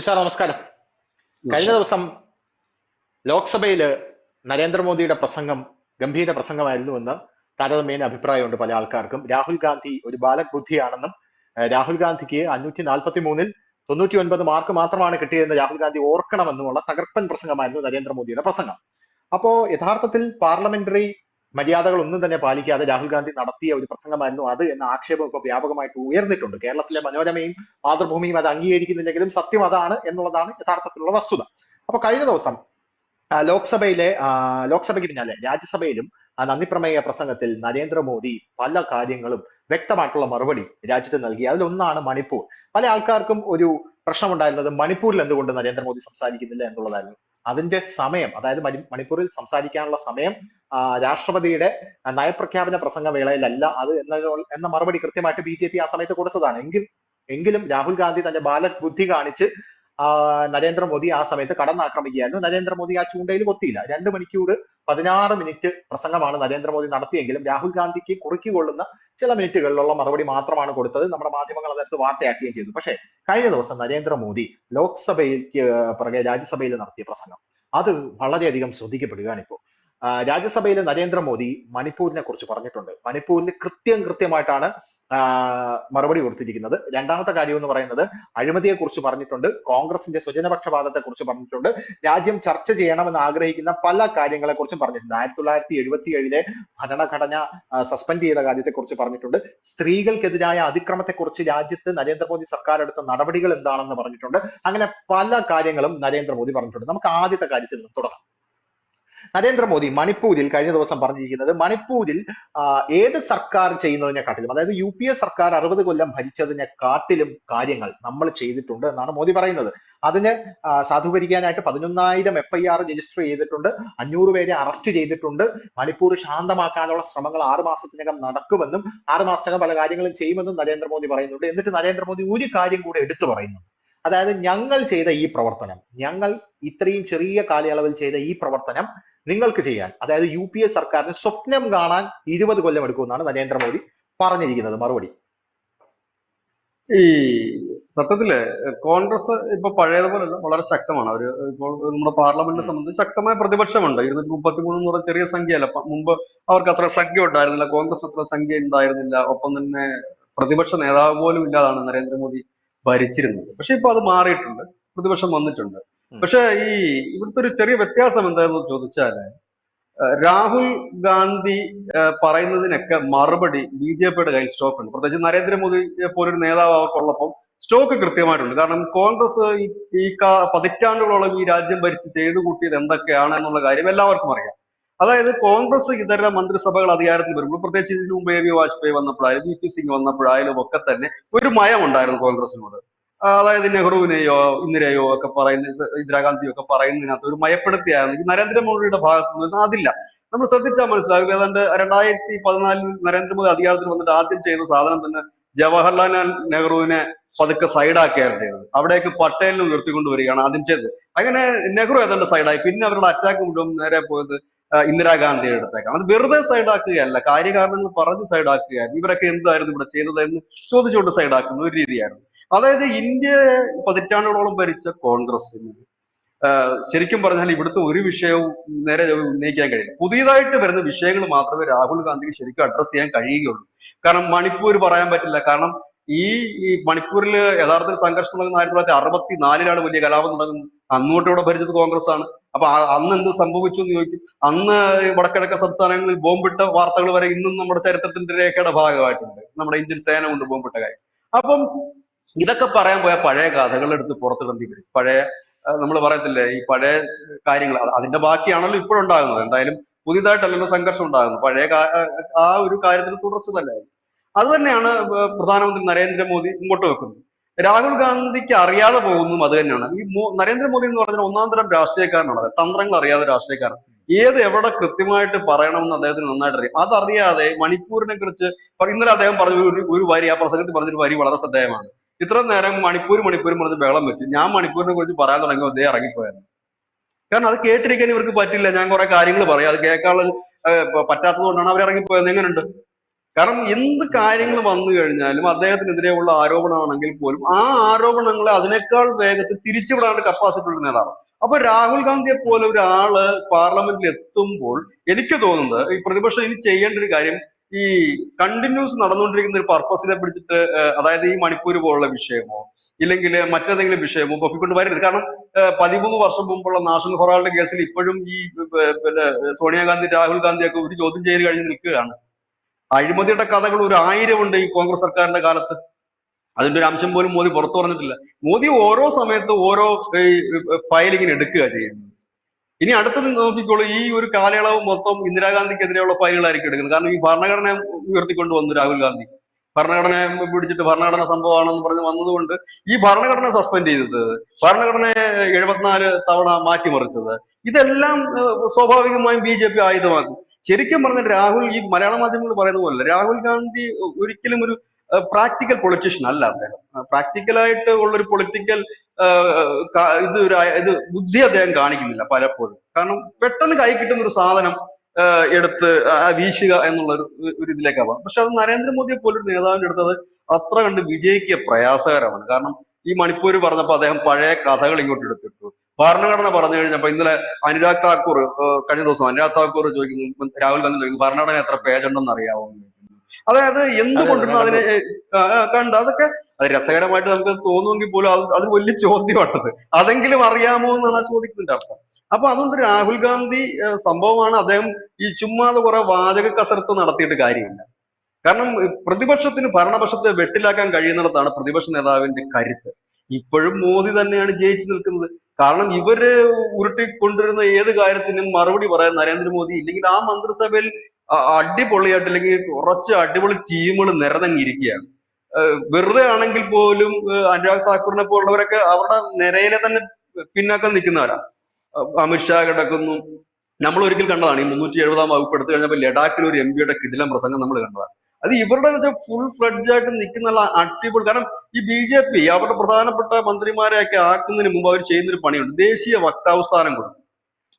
Sir നമസ്കാരം. കഴിഞ്ഞ ദിവസം ലോക്സഭയിൽ നരേന്ദ്രമോദിയുടെ പ്രസംഗം ഗംഭീര പ്രസംഗമായിരുന്നു എന്ന് താരതമ്യേന അഭിപ്രായമുണ്ട് പല ആൾക്കാർക്കും. രാഹുൽ ഗാന്ധി ഒരു ബാലക് ബുദ്ധിയാണെന്നും രാഹുൽ ഗാന്ധിക്ക് അഞ്ഞൂറ്റി നാൽപ്പത്തി മൂന്നിൽ തൊണ്ണൂറ്റി ഒൻപത് മാർക്ക് മാത്രമാണ് കിട്ടിയതെന്ന് രാഹുൽ ഗാന്ധി ഓർക്കണമെന്നുമുള്ള തകർപ്പൻ പ്രസംഗമായിരുന്നു നരേന്ദ്രമോദിയുടെ പ്രസംഗം. അപ്പോ യഥാർത്ഥത്തിൽ പാർലമെന്ററി മര്യാദകൾ ഒന്നും തന്നെ പാലിക്കാതെ രാഹുൽ ഗാന്ധി നടത്തിയ ഒരു പ്രസംഗമായിരുന്നു അത് എന്ന ആക്ഷേപം ഇപ്പോൾ വ്യാപകമായിട്ട് ഉയർന്നിട്ടുണ്ട്. കേരളത്തിലെ മനോരമയും മാതൃഭൂമിയും അത് അംഗീകരിക്കുന്നില്ലെങ്കിലും സത്യം അതാണ് എന്നുള്ളതാണ് യഥാർത്ഥത്തിലുള്ള വസ്തുത. അപ്പൊ കഴിഞ്ഞ ദിവസം ലോക്സഭയിലെ ലോക്സഭയ്ക്ക് പിന്നാലെ രാജ്യസഭയിലും ആ നന്ദിപ്രമേയ പ്രസംഗത്തിൽ നരേന്ദ്രമോദി പല കാര്യങ്ങളും വ്യക്തമായിട്ടുള്ള മറുപടി രാജ്യത്ത് നൽകി. അതിലൊന്നാണ് മണിപ്പൂർ. പല ആൾക്കാർക്കും ഒരു പ്രശ്നമുണ്ടായിരുന്നത് മണിപ്പൂരിൽ എന്തുകൊണ്ട് നരേന്ദ്രമോദി സംസാരിക്കുന്നില്ല എന്നുള്ളതായിരുന്നു. അതിന്റെ സമയം അതായത് മണി- മണിപ്പൂരിൽ സംസാരിക്കാനുള്ള സമയം രാഷ്ട്രപതിയുടെ നയപ്രഖ്യാപന പ്രസംഗ വേളയിലല്ല അത് എന്ന എന്ന മറുപടി കൃത്യമായിട്ട് ബി ജെ പി ആ സമയത്ത് കൊടുത്തതാണ്. എങ്കിൽ എങ്കിലും രാഹുൽ ഗാന്ധി തന്റെ ബാലബുദ്ധി കാണിച്ച് നരേന്ദ്രമോദി ആ സമയത്ത് കടന്നാക്രമിക്കുകയായിരുന്നു. നരേന്ദ്രമോദി ആ ചൂണ്ടയിൽ കൊത്തിയില്ല രണ്ട് മണിക്കൂർ പതിനാറ് മിനിറ്റ് പ്രസംഗമാണ് നരേന്ദ്രമോദി നടത്തിയെങ്കിലും രാഹുൽ ഗാന്ധിക്ക് കുറുക്കിക്കൊള്ളുന്ന ചില മിനിറ്റുകളിലുള്ള മറുപടി മാത്രമാണ് കൊടുത്തത്. നമ്മുടെ മാധ്യമങ്ങൾ അതെടുത്ത് വാർത്തയാക്കുകയും ചെയ്തു. പക്ഷേ കഴിഞ്ഞ ദിവസം നരേന്ദ്രമോദി ലോക്സഭയിലേക്ക് പുറകെ രാജ്യസഭയിൽ നടത്തിയ പ്രസംഗം. അത് വളരെയധികം ശ്രദ്ധിക്കപ്പെടുകയാണ് ഇപ്പോൾ. രാജ്യസഭയിൽ നരേന്ദ്രമോദി മണിപ്പൂരിനെ കുറിച്ച് പറഞ്ഞിട്ടുണ്ട്. മണിപ്പൂരിൽ കൃത്യം കൃത്യമായിട്ടാണ് മറുപടി കൊടുത്തിരിക്കുന്നത്. രണ്ടാമത്തെ കാര്യം എന്ന് പറയുന്നത് അഴിമതിയെ കുറിച്ച് പറഞ്ഞിട്ടുണ്ട്. കോൺഗ്രസിന്റെ സ്വജനപക്ഷപാതത്തെ കുറിച്ച് പറഞ്ഞിട്ടുണ്ട്. രാജ്യം ചർച്ച ചെയ്യണമെന്ന് ആഗ്രഹിക്കുന്ന പല കാര്യങ്ങളെ കുറിച്ചും പറഞ്ഞിട്ടുണ്ട്. ആയിരത്തി തൊള്ളായിരത്തി എഴുപത്തി ഏഴിലെ ഭരണഘടന സസ്പെൻഡ് ചെയ്ത കാര്യത്തെ കുറിച്ച് പറഞ്ഞിട്ടുണ്ട്. സ്ത്രീകൾക്കെതിരായ അതിക്രമത്തെ കുറിച്ച് രാജ്യത്ത് നരേന്ദ്രമോദി സർക്കാർ എടുത്ത നടപടികൾ എന്താണെന്ന് പറഞ്ഞിട്ടുണ്ട്. അങ്ങനെ പല കാര്യങ്ങളും നരേന്ദ്രമോദി പറഞ്ഞിട്ടുണ്ട്. നമുക്ക് ആദ്യത്തെ കാര്യത്തിൽ നിന്ന് തുടങ്ങാം. നരേന്ദ്രമോദി മണിപ്പൂരിൽ കഴിഞ്ഞ ദിവസം പറഞ്ഞിരിക്കുന്നത് മണിപ്പൂരിൽ ഏത് സർക്കാർ ചെയ്യുന്നതിനെക്കാട്ടിലും അതായത് യു പി എ സർക്കാർ അറുപത് കൊല്ലം ഭരിച്ചതിനെക്കാട്ടിലും കാര്യങ്ങൾ നമ്മൾ ചെയ്തിട്ടുണ്ട് എന്നാണ് മോദി പറയുന്നത്. അതിന് സാധൂകരിക്കാനായിട്ട് പതിനൊന്നായിരം എഫ് ഐ ആർ രജിസ്റ്റർ ചെയ്തിട്ടുണ്ട് അഞ്ഞൂറ് പേരെ അറസ്റ്റ് ചെയ്തിട്ടുണ്ട്. മണിപ്പൂർ ശാന്തമാക്കാനുള്ള ശ്രമങ്ങൾ ആറു മാസത്തിനകം നടക്കുമെന്നും ആറു മാസത്തിനകം പല കാര്യങ്ങളും ചെയ്യുമെന്നും നരേന്ദ്രമോദി പറയുന്നുണ്ട്. എന്നിട്ട് നരേന്ദ്രമോദി ഒരു കാര്യം കൂടെ എടുത്തു പറയുന്നു അതായത് ഞങ്ങൾ ചെയ്ത ഈ പ്രവർത്തനം ഞങ്ങൾ ഇത്രയും ചെറിയ കാലയളവിൽ ചെയ്ത ഈ പ്രവർത്തനം നിങ്ങൾക്ക് ചെയ്യാൻ. അതായത് യു പി എ സർക്കാരിന് സ്വപ്നം കാണാൻ ഇരുപത് കൊല്ലം എടുക്കുമെന്നാണ് നരേന്ദ്രമോദി പറഞ്ഞിരിക്കുന്നത്. മറുപടി. ഈ സത്യത്തിൽ കോൺഗ്രസ് ഇപ്പൊ പഴയതുപോലല്ല വളരെ ശക്തമാണ്. അവർ ഇപ്പോൾ നമ്മുടെ പാർലമെന്റിനെ സംബന്ധിച്ച് ശക്തമായ പ്രതിപക്ഷമുണ്ട്. ഇരുന്നൂറ്റി മുപ്പത്തി എന്ന് പറഞ്ഞ ചെറിയ സംഖ്യയല്ല. മുമ്പ് അവർക്ക് അത്ര സംഖ്യ ഉണ്ടായിരുന്നില്ല. കോൺഗ്രസ് അത്ര സംഖ്യ ഉണ്ടായിരുന്നില്ല. ഒപ്പം തന്നെ പ്രതിപക്ഷ നേതാവ് പോലും ഇല്ലാതാണ് നരേന്ദ്രമോദി ഭരിച്ചിരുന്നത്. പക്ഷെ ഇപ്പൊ അത് മാറിയിട്ടുണ്ട്. പ്രതിപക്ഷം വന്നിട്ടുണ്ട്. പക്ഷെ ഈ ഇവിടുത്തെ ഒരു ചെറിയ വ്യത്യാസം എന്താണെന്ന് ചോദിച്ചാൽ രാഹുൽ ഗാന്ധി പറയുന്നതിനൊക്കെ മറുപടി ബി ജെ പിയുടെ കയ്യിൽ സ്റ്റോക്ക് ഉണ്ട് പ്രത്യേകിച്ച് നരേന്ദ്രമോദി പോലൊരു നേതാവ് അവർക്കുള്ളപ്പം സ്റ്റോക്ക് കൃത്യമായിട്ടുണ്ട്. കാരണം കോൺഗ്രസ് ഈ പതിറ്റാണ്ടുകളോളം ഈ രാജ്യം ഭരിച്ച് ചെയ്തു കൂട്ടിയത് എന്തൊക്കെയാണ് എന്നുള്ള കാര്യം എല്ലാവർക്കും അറിയാം. അതായത് കോൺഗ്രസ് ഇതര മന്ത്രിസഭകൾ അധികാരത്തിൽ വരുമ്പോൾ പ്രത്യേകിച്ച് ഇതിനു മുമ്പ് എ വി വാജ്പേയി വന്നപ്പോഴായാലും വി പി സിംഗ് വന്നപ്പോഴായാലും ഒക്കെ തന്നെ ഒരു മയമുണ്ടായിരുന്നു കോൺഗ്രസിനോട്. ആ, അതായത് നെഹ്റുവിനെയോ ഇന്ദിരയോ ഒക്കെ പറയുന്ന ഇന്ദിരാഗാന്ധിയോ ഒക്കെ പറയുന്നതിനകത്ത് ഒരു മയപ്പെടുത്തിയായിരുന്നു. നരേന്ദ്രമോദിയുടെ ഭാഗത്തു നിന്ന് അതില്ല. നമ്മൾ ശ്രദ്ധിച്ചാൽ മനസ്സിലാകും ഏതാണ്ട് രണ്ടായിരത്തി പതിനാലിൽ നരേന്ദ്രമോദി അധികാരത്തിൽ വന്നിട്ട് ആദ്യം ചെയ്ത സാധനം തന്നെ ജവഹർലാൽ നെഹ്റുവിനെ പതുക്കെ സൈഡാക്കിയായിരുന്നു ചെയ്തത്. അവിടേക്ക് പട്ടേലിനെ ഉയർത്തിക്കൊണ്ടുവരികയാണ് ആദ്യം ചെയ്തത്. അങ്ങനെ നെഹ്റു ഏതാണ്ട് സൈഡായി. പിന്നെ അവരുടെ അറ്റാക്ക് മുഴുവൻ നേരെ പോയത് ഇന്ദിരാഗാന്ധിയുടെ അടുത്തേക്കാണ്. അത് വെറുതെ സൈഡാക്കുകയല്ല. കാര്യകാരണങ്ങൾ പറഞ്ഞ് സൈഡാക്കുകയായിരുന്നു. ഇവരൊക്കെ എന്തായിരുന്നു ഇവിടെ ചെയ്തതെന്ന് ചോദിച്ചുകൊണ്ട് സൈഡാക്കുന്ന ഒരു രീതിയായിരുന്നു. അതായത് ഇന്ത്യയെ പതിറ്റാണ്ടുകളോളം ഭരിച്ച കോൺഗ്രസിന് ശരിക്കും പറഞ്ഞാൽ ഇവിടുത്തെ ഒരു വിഷയവും നേരെ ഉന്നയിക്കാൻ കഴിയില്ല. പുതിയതായിട്ട് വരുന്ന വിഷയങ്ങൾ മാത്രമേ രാഹുൽ ഗാന്ധിക്ക് ശരിക്കും അഡ്രസ് ചെയ്യാൻ കഴിയുകയുള്ളൂ. കാരണം മണിപ്പൂർ പറയാൻ പറ്റില്ല. കാരണം ഈ മണിപ്പൂരിൽ യഥാർത്ഥത്തിൽ സംഘർഷം നടക്കുന്ന ആയിരത്തി തൊള്ളായിരത്തി അറുപത്തി നാലിലാണ് വലിയ കലാപം നടക്കുന്നത് അന്നോട്ട് ഇവിടെ ഭരിച്ചത് കോൺഗ്രസ് ആണ് അപ്പൊ അന്ന് എന്ത് സംഭവിച്ചു എന്ന് ചോദിക്കും. അന്ന് വടക്കിഴക്ക സംസ്ഥാനങ്ങളിൽ ബോംബിട്ട വാർത്തകൾ വരെ ഇന്നും നമ്മുടെ ചരിത്രത്തിന്റെ രേഖയുടെ ഭാഗമായിട്ടുണ്ട്. നമ്മുടെ ഇന്ത്യൻ സേന കൊണ്ട് ബോംബിട്ട കാര്യം. അപ്പം ഇതൊക്കെ പറയാൻ പോയ പഴയ കഥകൾ എടുത്ത് പുറത്തിടേണ്ടി വരും പഴയ നമ്മൾ പറയത്തില്ലേ ഈ പഴയ കാര്യങ്ങൾ അതിന്റെ ബാക്കിയാണല്ലോ ഇപ്പോഴുണ്ടാകുന്നത്. എന്തായാലും പുതിയതായിട്ടല്ലല്ലോ സംഘർഷം ഉണ്ടാകുന്നത് പഴയ ആ ഒരു കാര്യത്തിന് തുടർച്ച തന്നെ അത് തന്നെയാണ് പ്രധാനമന്ത്രി നരേന്ദ്രമോദി മുമ്പോട്ട് വെക്കുന്നത്. രാഹുൽ ഗാന്ധിക്ക് അറിയാതെ പോകുന്നതും അത് തന്നെയാണ്. ഈ നരേന്ദ്രമോദി എന്ന് പറഞ്ഞാൽ ഒന്നാം തരം രാഷ്ട്രീയക്കാരനാണ്. തന്ത്രങ്ങൾ അറിയാതെ രാഷ്ട്രീയക്കാരൻ. ഏത് എവിടെ കൃത്യമായിട്ട് പറയണമെന്ന് അദ്ദേഹത്തിന് നന്നായിട്ട് അറിയാം. അതറിയാതെ മണിപ്പൂരിനെ കുറിച്ച് ഇന്നലെ അദ്ദേഹം പറഞ്ഞ ഒരു ഒരു വരി ആ പ്രസംഗത്തിൽ പറഞ്ഞൊരു വരി വളരെ ശ്രദ്ധേയമാണ്. ഇത്ര നേരം മണിപ്പൂർ മണിപ്പൂർ പറഞ്ഞ് ബഹളം വെച്ച് ഞാൻ മണിപ്പൂരിനെ കുറിച്ച് പറയാൻ തുടങ്ങിയപ്പോൾ അദ്ദേഹം ഇറങ്ങിപ്പോയായിരുന്നു. കാരണം അത് കേട്ടിരിക്കാൻ ഇവർക്ക് പറ്റില്ല. ഞാൻ കുറെ കാര്യങ്ങൾ പറയാം. അത് കേൾക്കാനുള്ള പറ്റാത്തത് കൊണ്ടാണ് അവർ ഇറങ്ങിപ്പോയത്. എങ്ങനെയുണ്ട് കാരണം എന്ത് കാര്യങ്ങൾ വന്നു കഴിഞ്ഞാലും അദ്ദേഹത്തിനെതിരെയുള്ള ആരോപണമാണെങ്കിൽ പോലും ആ ആരോപണങ്ങളെ അതിനേക്കാൾ വേഗത്തിൽ തിരിച്ചുവിടാനുള്ള കപ്പാസിറ്റി ഉള്ള നേതാവ് അപ്പൊ രാഹുൽ ഗാന്ധിയെ പോലെ ഒരാൾ പാർലമെന്റിൽ എത്തുമ്പോൾ എനിക്ക് തോന്നുന്നത് ഈ പ്രതിപക്ഷം ഇനി ചെയ്യേണ്ട ഒരു കാര്യം ഈ കണ്ടിന്യൂസ് നടന്നുകൊണ്ടിരിക്കുന്ന ഒരു പർപ്പസിനെ പിടിച്ചിട്ട് അതായത് ഈ മണിപ്പൂർ പോലുള്ള വിഷയമോ ഇല്ലെങ്കിൽ മറ്റേതെങ്കിലും വിഷയമോ പൊക്കിക്കൊണ്ട് വരരുത്. കാരണം പതിമൂന്ന് വർഷം മുമ്പുള്ള നാഷണൽ ഹൊറാളുടെ കേസിൽ ഇപ്പോഴും ഈ പിന്നെ സോണിയാഗാന്ധി രാഹുൽ ഗാന്ധിയൊക്കെ ഒരു ചോദ്യം ചെയ്ത് കഴിഞ്ഞ് നിൽക്കുകയാണ്. അഴിമതിയുടെ കഥകൾ ഒരു ആയിരം ഉണ്ട് ഈ കോൺഗ്രസ് സർക്കാരിന്റെ കാലത്ത്. അതിന്റെ ഒരു അംശം പോലും മോദി പുറത്തു പറഞ്ഞിട്ടില്ല. മോദി ഓരോ സമയത്ത് ഓരോ ഫയൽ ഇങ്ങനെ എടുക്കുക ചെയ്യുന്നത് ഇനി അടുത്തത് നോക്കിക്കോളൂ. ഈ ഒരു കാലയളവ് മൊത്തം ഇന്ദിരാഗാന്ധിക്കെതിരെയുള്ള ഫയലുകളായിരിക്കും എടുക്കുന്നത്. കാരണം ഈ ഭരണഘടന ഉയർത്തിക്കൊണ്ട് വന്നു രാഹുൽ ഗാന്ധി. ഭരണഘടന പിടിച്ചിട്ട് ഭരണഘടന സംഭവമാണെന്ന് പറഞ്ഞ് വന്നതുകൊണ്ട് ഈ ഭരണഘടന സസ്പെൻഡ് ചെയ്തത്. ഭരണഘടനയെ എഴുപത്തിനാല് തവണ മാറ്റിമറിച്ചത്. ഇതെല്ലാം സ്വാഭാവികമായും ബി ജെ പി ആയുധമാക്കും. ശരിക്കും പറഞ്ഞാൽ രാഹുൽ ഈ മലയാള മാധ്യമങ്ങൾ പറയുന്ന പോലെ രാഹുൽ ഗാന്ധി ഒരിക്കലും ഒരു പ്രാക്ടിക്കൽ പൊളിറ്റീഷ്യൻ അല്ല അദ്ദേഹം. പ്രാക്ടിക്കലായിട്ട് ഉള്ളൊരു പൊളിറ്റിക്കൽ ഇത് ഒരു ഇത് ബുദ്ധി അദ്ദേഹം കാണിക്കുന്നില്ല പലപ്പോഴും. കാരണം പെട്ടെന്ന് കൈ കിട്ടുന്ന ഒരു സാധനം എടുത്ത് വീശുക എന്നുള്ള ഒരു ഇതിലേക്കാവാം പക്ഷെ അത് നരേന്ദ്രമോദിയെ പോലൊരു നേതാവിന്റെ അടുത്തത് അത്ര കണ്ട് വിജയിക്കുക പ്രയാസകരമാണ്. കാരണം ഈ മണിപ്പൂർ പറഞ്ഞപ്പോൾ അദ്ദേഹം പഴയ കഥകൾ ഇങ്ങോട്ട് എടുത്തിട്ടു. ഭരണഘടന പറഞ്ഞു കഴിഞ്ഞപ്പോൾ ഇന്നലെ അനുരാഗ് താക്കൂർ കഴിഞ്ഞ ദിവസം അനുരാഗ് താക്കൂർ ചോദിക്കുന്നു രാഹുൽ ഗാന്ധി ചോദിക്കുന്നു ഭരണഘടന എത്ര പേജ് ഉണ്ടെന്ന് അറിയാമോ എന്ന്. അതായത് എന്തുകൊണ്ടും അതിനെ കണ്ട? അതൊക്കെ അത് രസകരമായിട്ട് നമുക്ക് തോന്നുമെങ്കിൽ പോലും അത് അത് വലിയ ചോദ്യമാണത്. അതെങ്കിലും അറിയാമോ എന്നാണ് ആ ചോദിക്കുന്നതിന്റെ അർത്ഥം. അപ്പൊ അതുകൊണ്ട് രാഹുൽ ഗാന്ധി സംഭവമാണ് അദ്ദേഹം ഈ ചുമ്മാതെ കുറെ വാചക കസരത്ത് നടത്തിയിട്ട് കാര്യമില്ല. കാരണം പ്രതിപക്ഷത്തിന് ഭരണപക്ഷത്തെ വെട്ടിലാക്കാൻ കഴിയുന്നിടത്താണ് പ്രതിപക്ഷ നേതാവിന്റെ കരുത്ത്. ഇപ്പോഴും മോദി തന്നെയാണ് ജയിച്ചു നിൽക്കുന്നത്. കാരണം ഇവർ ഉരുട്ടിക്കൊണ്ടിരുന്ന ഏത് കാര്യത്തിനും മറുപടി പറയാൻ നരേന്ദ്രമോദി ഇല്ലെങ്കിൽ ആ മന്ത്രിസഭയിൽ അടിപൊളിയായിട്ട് അല്ലെങ്കിൽ കുറച്ച് അടിപൊളി ടീമുകൾ ഏഹ് വെറുതെ ആണെങ്കിൽ പോലും അനുരാഗ് താക്കൂറിനെ പോലുള്ളവരൊക്കെ അവരുടെ നിരയിലെ തന്നെ പിന്നാക്കം നിൽക്കുന്നവരാ. അമിത്ഷാ കിടക്കുന്നു. നമ്മൾ ഒരിക്കൽ കണ്ടതാണ് ഈ മുന്നൂറ്റി എഴുപതാം വകുപ്പ് എടുത്തു കഴിഞ്ഞപ്പോൾ ലഡാക്കിൽ ഒരു എം പിയുടെ കിടിലം പ്രസംഗം നമ്മൾ കണ്ടതാണ്. അത് ഇവരുടെ ഫുൾ ഫ്ലഡ്ജ് ആയിട്ട് നിൽക്കുന്ന അടിപൊളി കാരണം ഈ ബി ജെ പി അവരുടെ പ്രധാനപ്പെട്ട മന്ത്രിമാരെയൊക്കെ ആക്കുന്നതിന് മുമ്പ് അവർ ചെയ്യുന്നൊരു പണിയുണ്ട്. ദേശീയ വക്താവ് സ്ഥാനം കൊടുക്കും.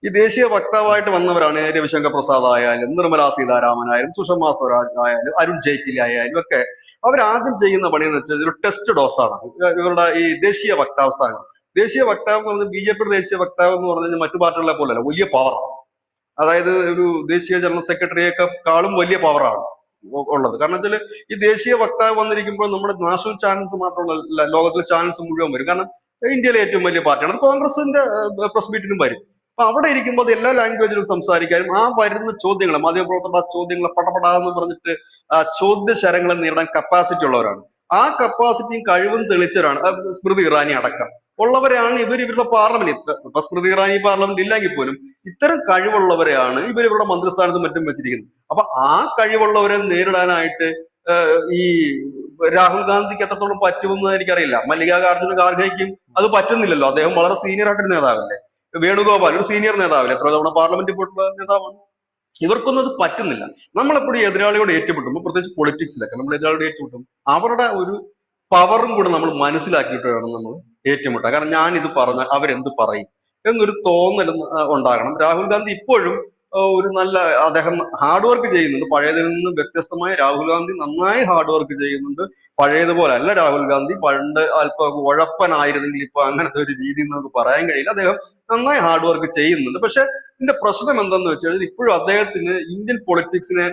ഈ ദേശീയ വക്താവായിട്ട് വന്നവരാണ് രവിശങ്കർ പ്രസാദ് ആയാലും നിർമ്മലാ സീതാരാമൻ ആയാലും സുഷമ സ്വരാജ് ആയാലും അരുൺ ജെയ്റ്റ്ലി ആയാലും ഒക്കെ അവരാദ്യം ചെയ്യുന്ന പണി എന്ന് വെച്ചാൽ ഒരു ടെസ്റ്റ് ഡോസാണ് ഇവരുടെ ഈ ദേശീയ വക്താവ് സ്ഥാനം. ദേശീയ വക്താവ് എന്ന് പറഞ്ഞാൽ ബി ജെ പിയുടെ ദേശീയ വക്താവ് എന്ന് പറഞ്ഞു കഴിഞ്ഞാൽ മറ്റു പാർട്ടികളെ പോലെയല്ല വലിയ പവറാണ് അതായത് ഒരു ദേശീയ ജനറൽ സെക്രട്ടറിയൊക്കെ കാളും വലിയ പവറാണ് ഉള്ളത്. കാരണം വെച്ചാൽ ഈ ദേശീയ വക്താവ് വന്നിരിക്കുമ്പോൾ നമ്മുടെ നാഷണൽ ചാനൽസ് മാത്രമല്ല ലോകത്തിലെ ചാനൽസ് മുഴുവൻ വരും. കാരണം ഇന്ത്യയിലെ ഏറ്റവും വലിയ പാർട്ടിയാണ്. അത് കോൺഗ്രസിന്റെ പ്രസ് മീറ്റിനും വരും. അപ്പൊ അവിടെ ഇരിക്കുമ്പോൾ എല്ലാ ലാംഗ്വേജിലും സംസാരിക്കാനും ആ വരുന്ന ചോദ്യങ്ങൾ മാധ്യമപ്രവർത്തകർ ആ ചോദ്യങ്ങളെ പടപടാന്ന് പറഞ്ഞിട്ട് ആ ചോദ്യ ശരങ്ങളെ നേരിടാൻ കപ്പാസിറ്റി ഉള്ളവരാണ്. ആ കപ്പാസിറ്റിയും കഴിവും തെളിച്ചവരാണ് സ്മൃതി ഇറാനി അടക്കം. ഉള്ളവരെയാണ് ഇവർ ഇവരുടെ പാർലമെന്റ് ഇപ്പൊ സ്മൃതി ഇറാനി പാർലമെന്റ് ഇല്ലെങ്കിൽ പോലും ഇത്തരം കഴിവുള്ളവരെയാണ് ഇവർ ഇവരുടെ മന്ത്രിസ്ഥാനത്തും മറ്റും വെച്ചിരിക്കുന്നത്. അപ്പൊ ആ കഴിവുള്ളവരെ നേരിടാനായിട്ട് ഈ രാഹുൽ ഗാന്ധിക്ക് എത്രത്തോളം പറ്റുമെന്ന് എനിക്കറിയില്ല. മല്ലികാർജുന ഖാർഗെയ്ക്കും അത് പറ്റുന്നില്ലല്ലോ. അദ്ദേഹം വളരെ സീനിയർ ആയിട്ടൊരു നേതാവല്ലേ. വേണുഗോപാൽ ഒരു സീനിയർ നേതാവില്ല? എത്ര തവണ പാർലമെന്റിൽ പോയിട്ടുള്ള നേതാവാണ്. ഇവർക്കൊന്നും അത് പറ്റുന്നില്ല. നമ്മളെപ്പോഴും എതിരാളിയോട് ഏറ്റുമുട്ടുമ്പോൾ പ്രത്യേകിച്ച് പൊളിറ്റിക്സിലൊക്കെ നമ്മൾ എതിരാളിയോട് ഏറ്റുമുട്ടും അവരുടെ ഒരു പവറും കൂടെ നമ്മൾ മനസ്സിലാക്കിയിട്ട് വേണം നമ്മൾ ഏറ്റുമുട്ടാൻ കാരണം ഞാൻ ഇത് പറഞ്ഞാൽ അവരെന്ത് പറയും എന്നൊരു തോന്നൽ ഉണ്ടാകണം. രാഹുൽ ഗാന്ധി ഇപ്പോഴും ഒരു നല്ല അദ്ദേഹം ഹാർഡ് വർക്ക് ചെയ്യുന്നുണ്ട്. പഴയതിൽ നിന്ന് വ്യത്യസ്തമായി രാഹുൽ ഗാന്ധി നന്നായി ഹാർഡ് വർക്ക് ചെയ്യുന്നുണ്ട്. പഴയതുപോലെ അല്ല രാഹുൽ ഗാന്ധി. പണ്ട് അല്പം ഉഴപ്പനായിരുന്നെങ്കിൽ ഇപ്പൊ അങ്ങനത്തെ ഒരു രീതി നമുക്ക് പറയാൻ കഴിയില്ല. അദ്ദേഹം നന്നായി ഹാർഡ് വർക്ക് ചെയ്യുന്നുണ്ട്. പക്ഷെ ഇതിന്റെ പ്രശ്നം എന്തെന്ന് വെച്ചാൽ ഇപ്പോഴും അദ്ദേഹത്തിന് ഇന്ത്യൻ പൊളിറ്റിക്സിനെ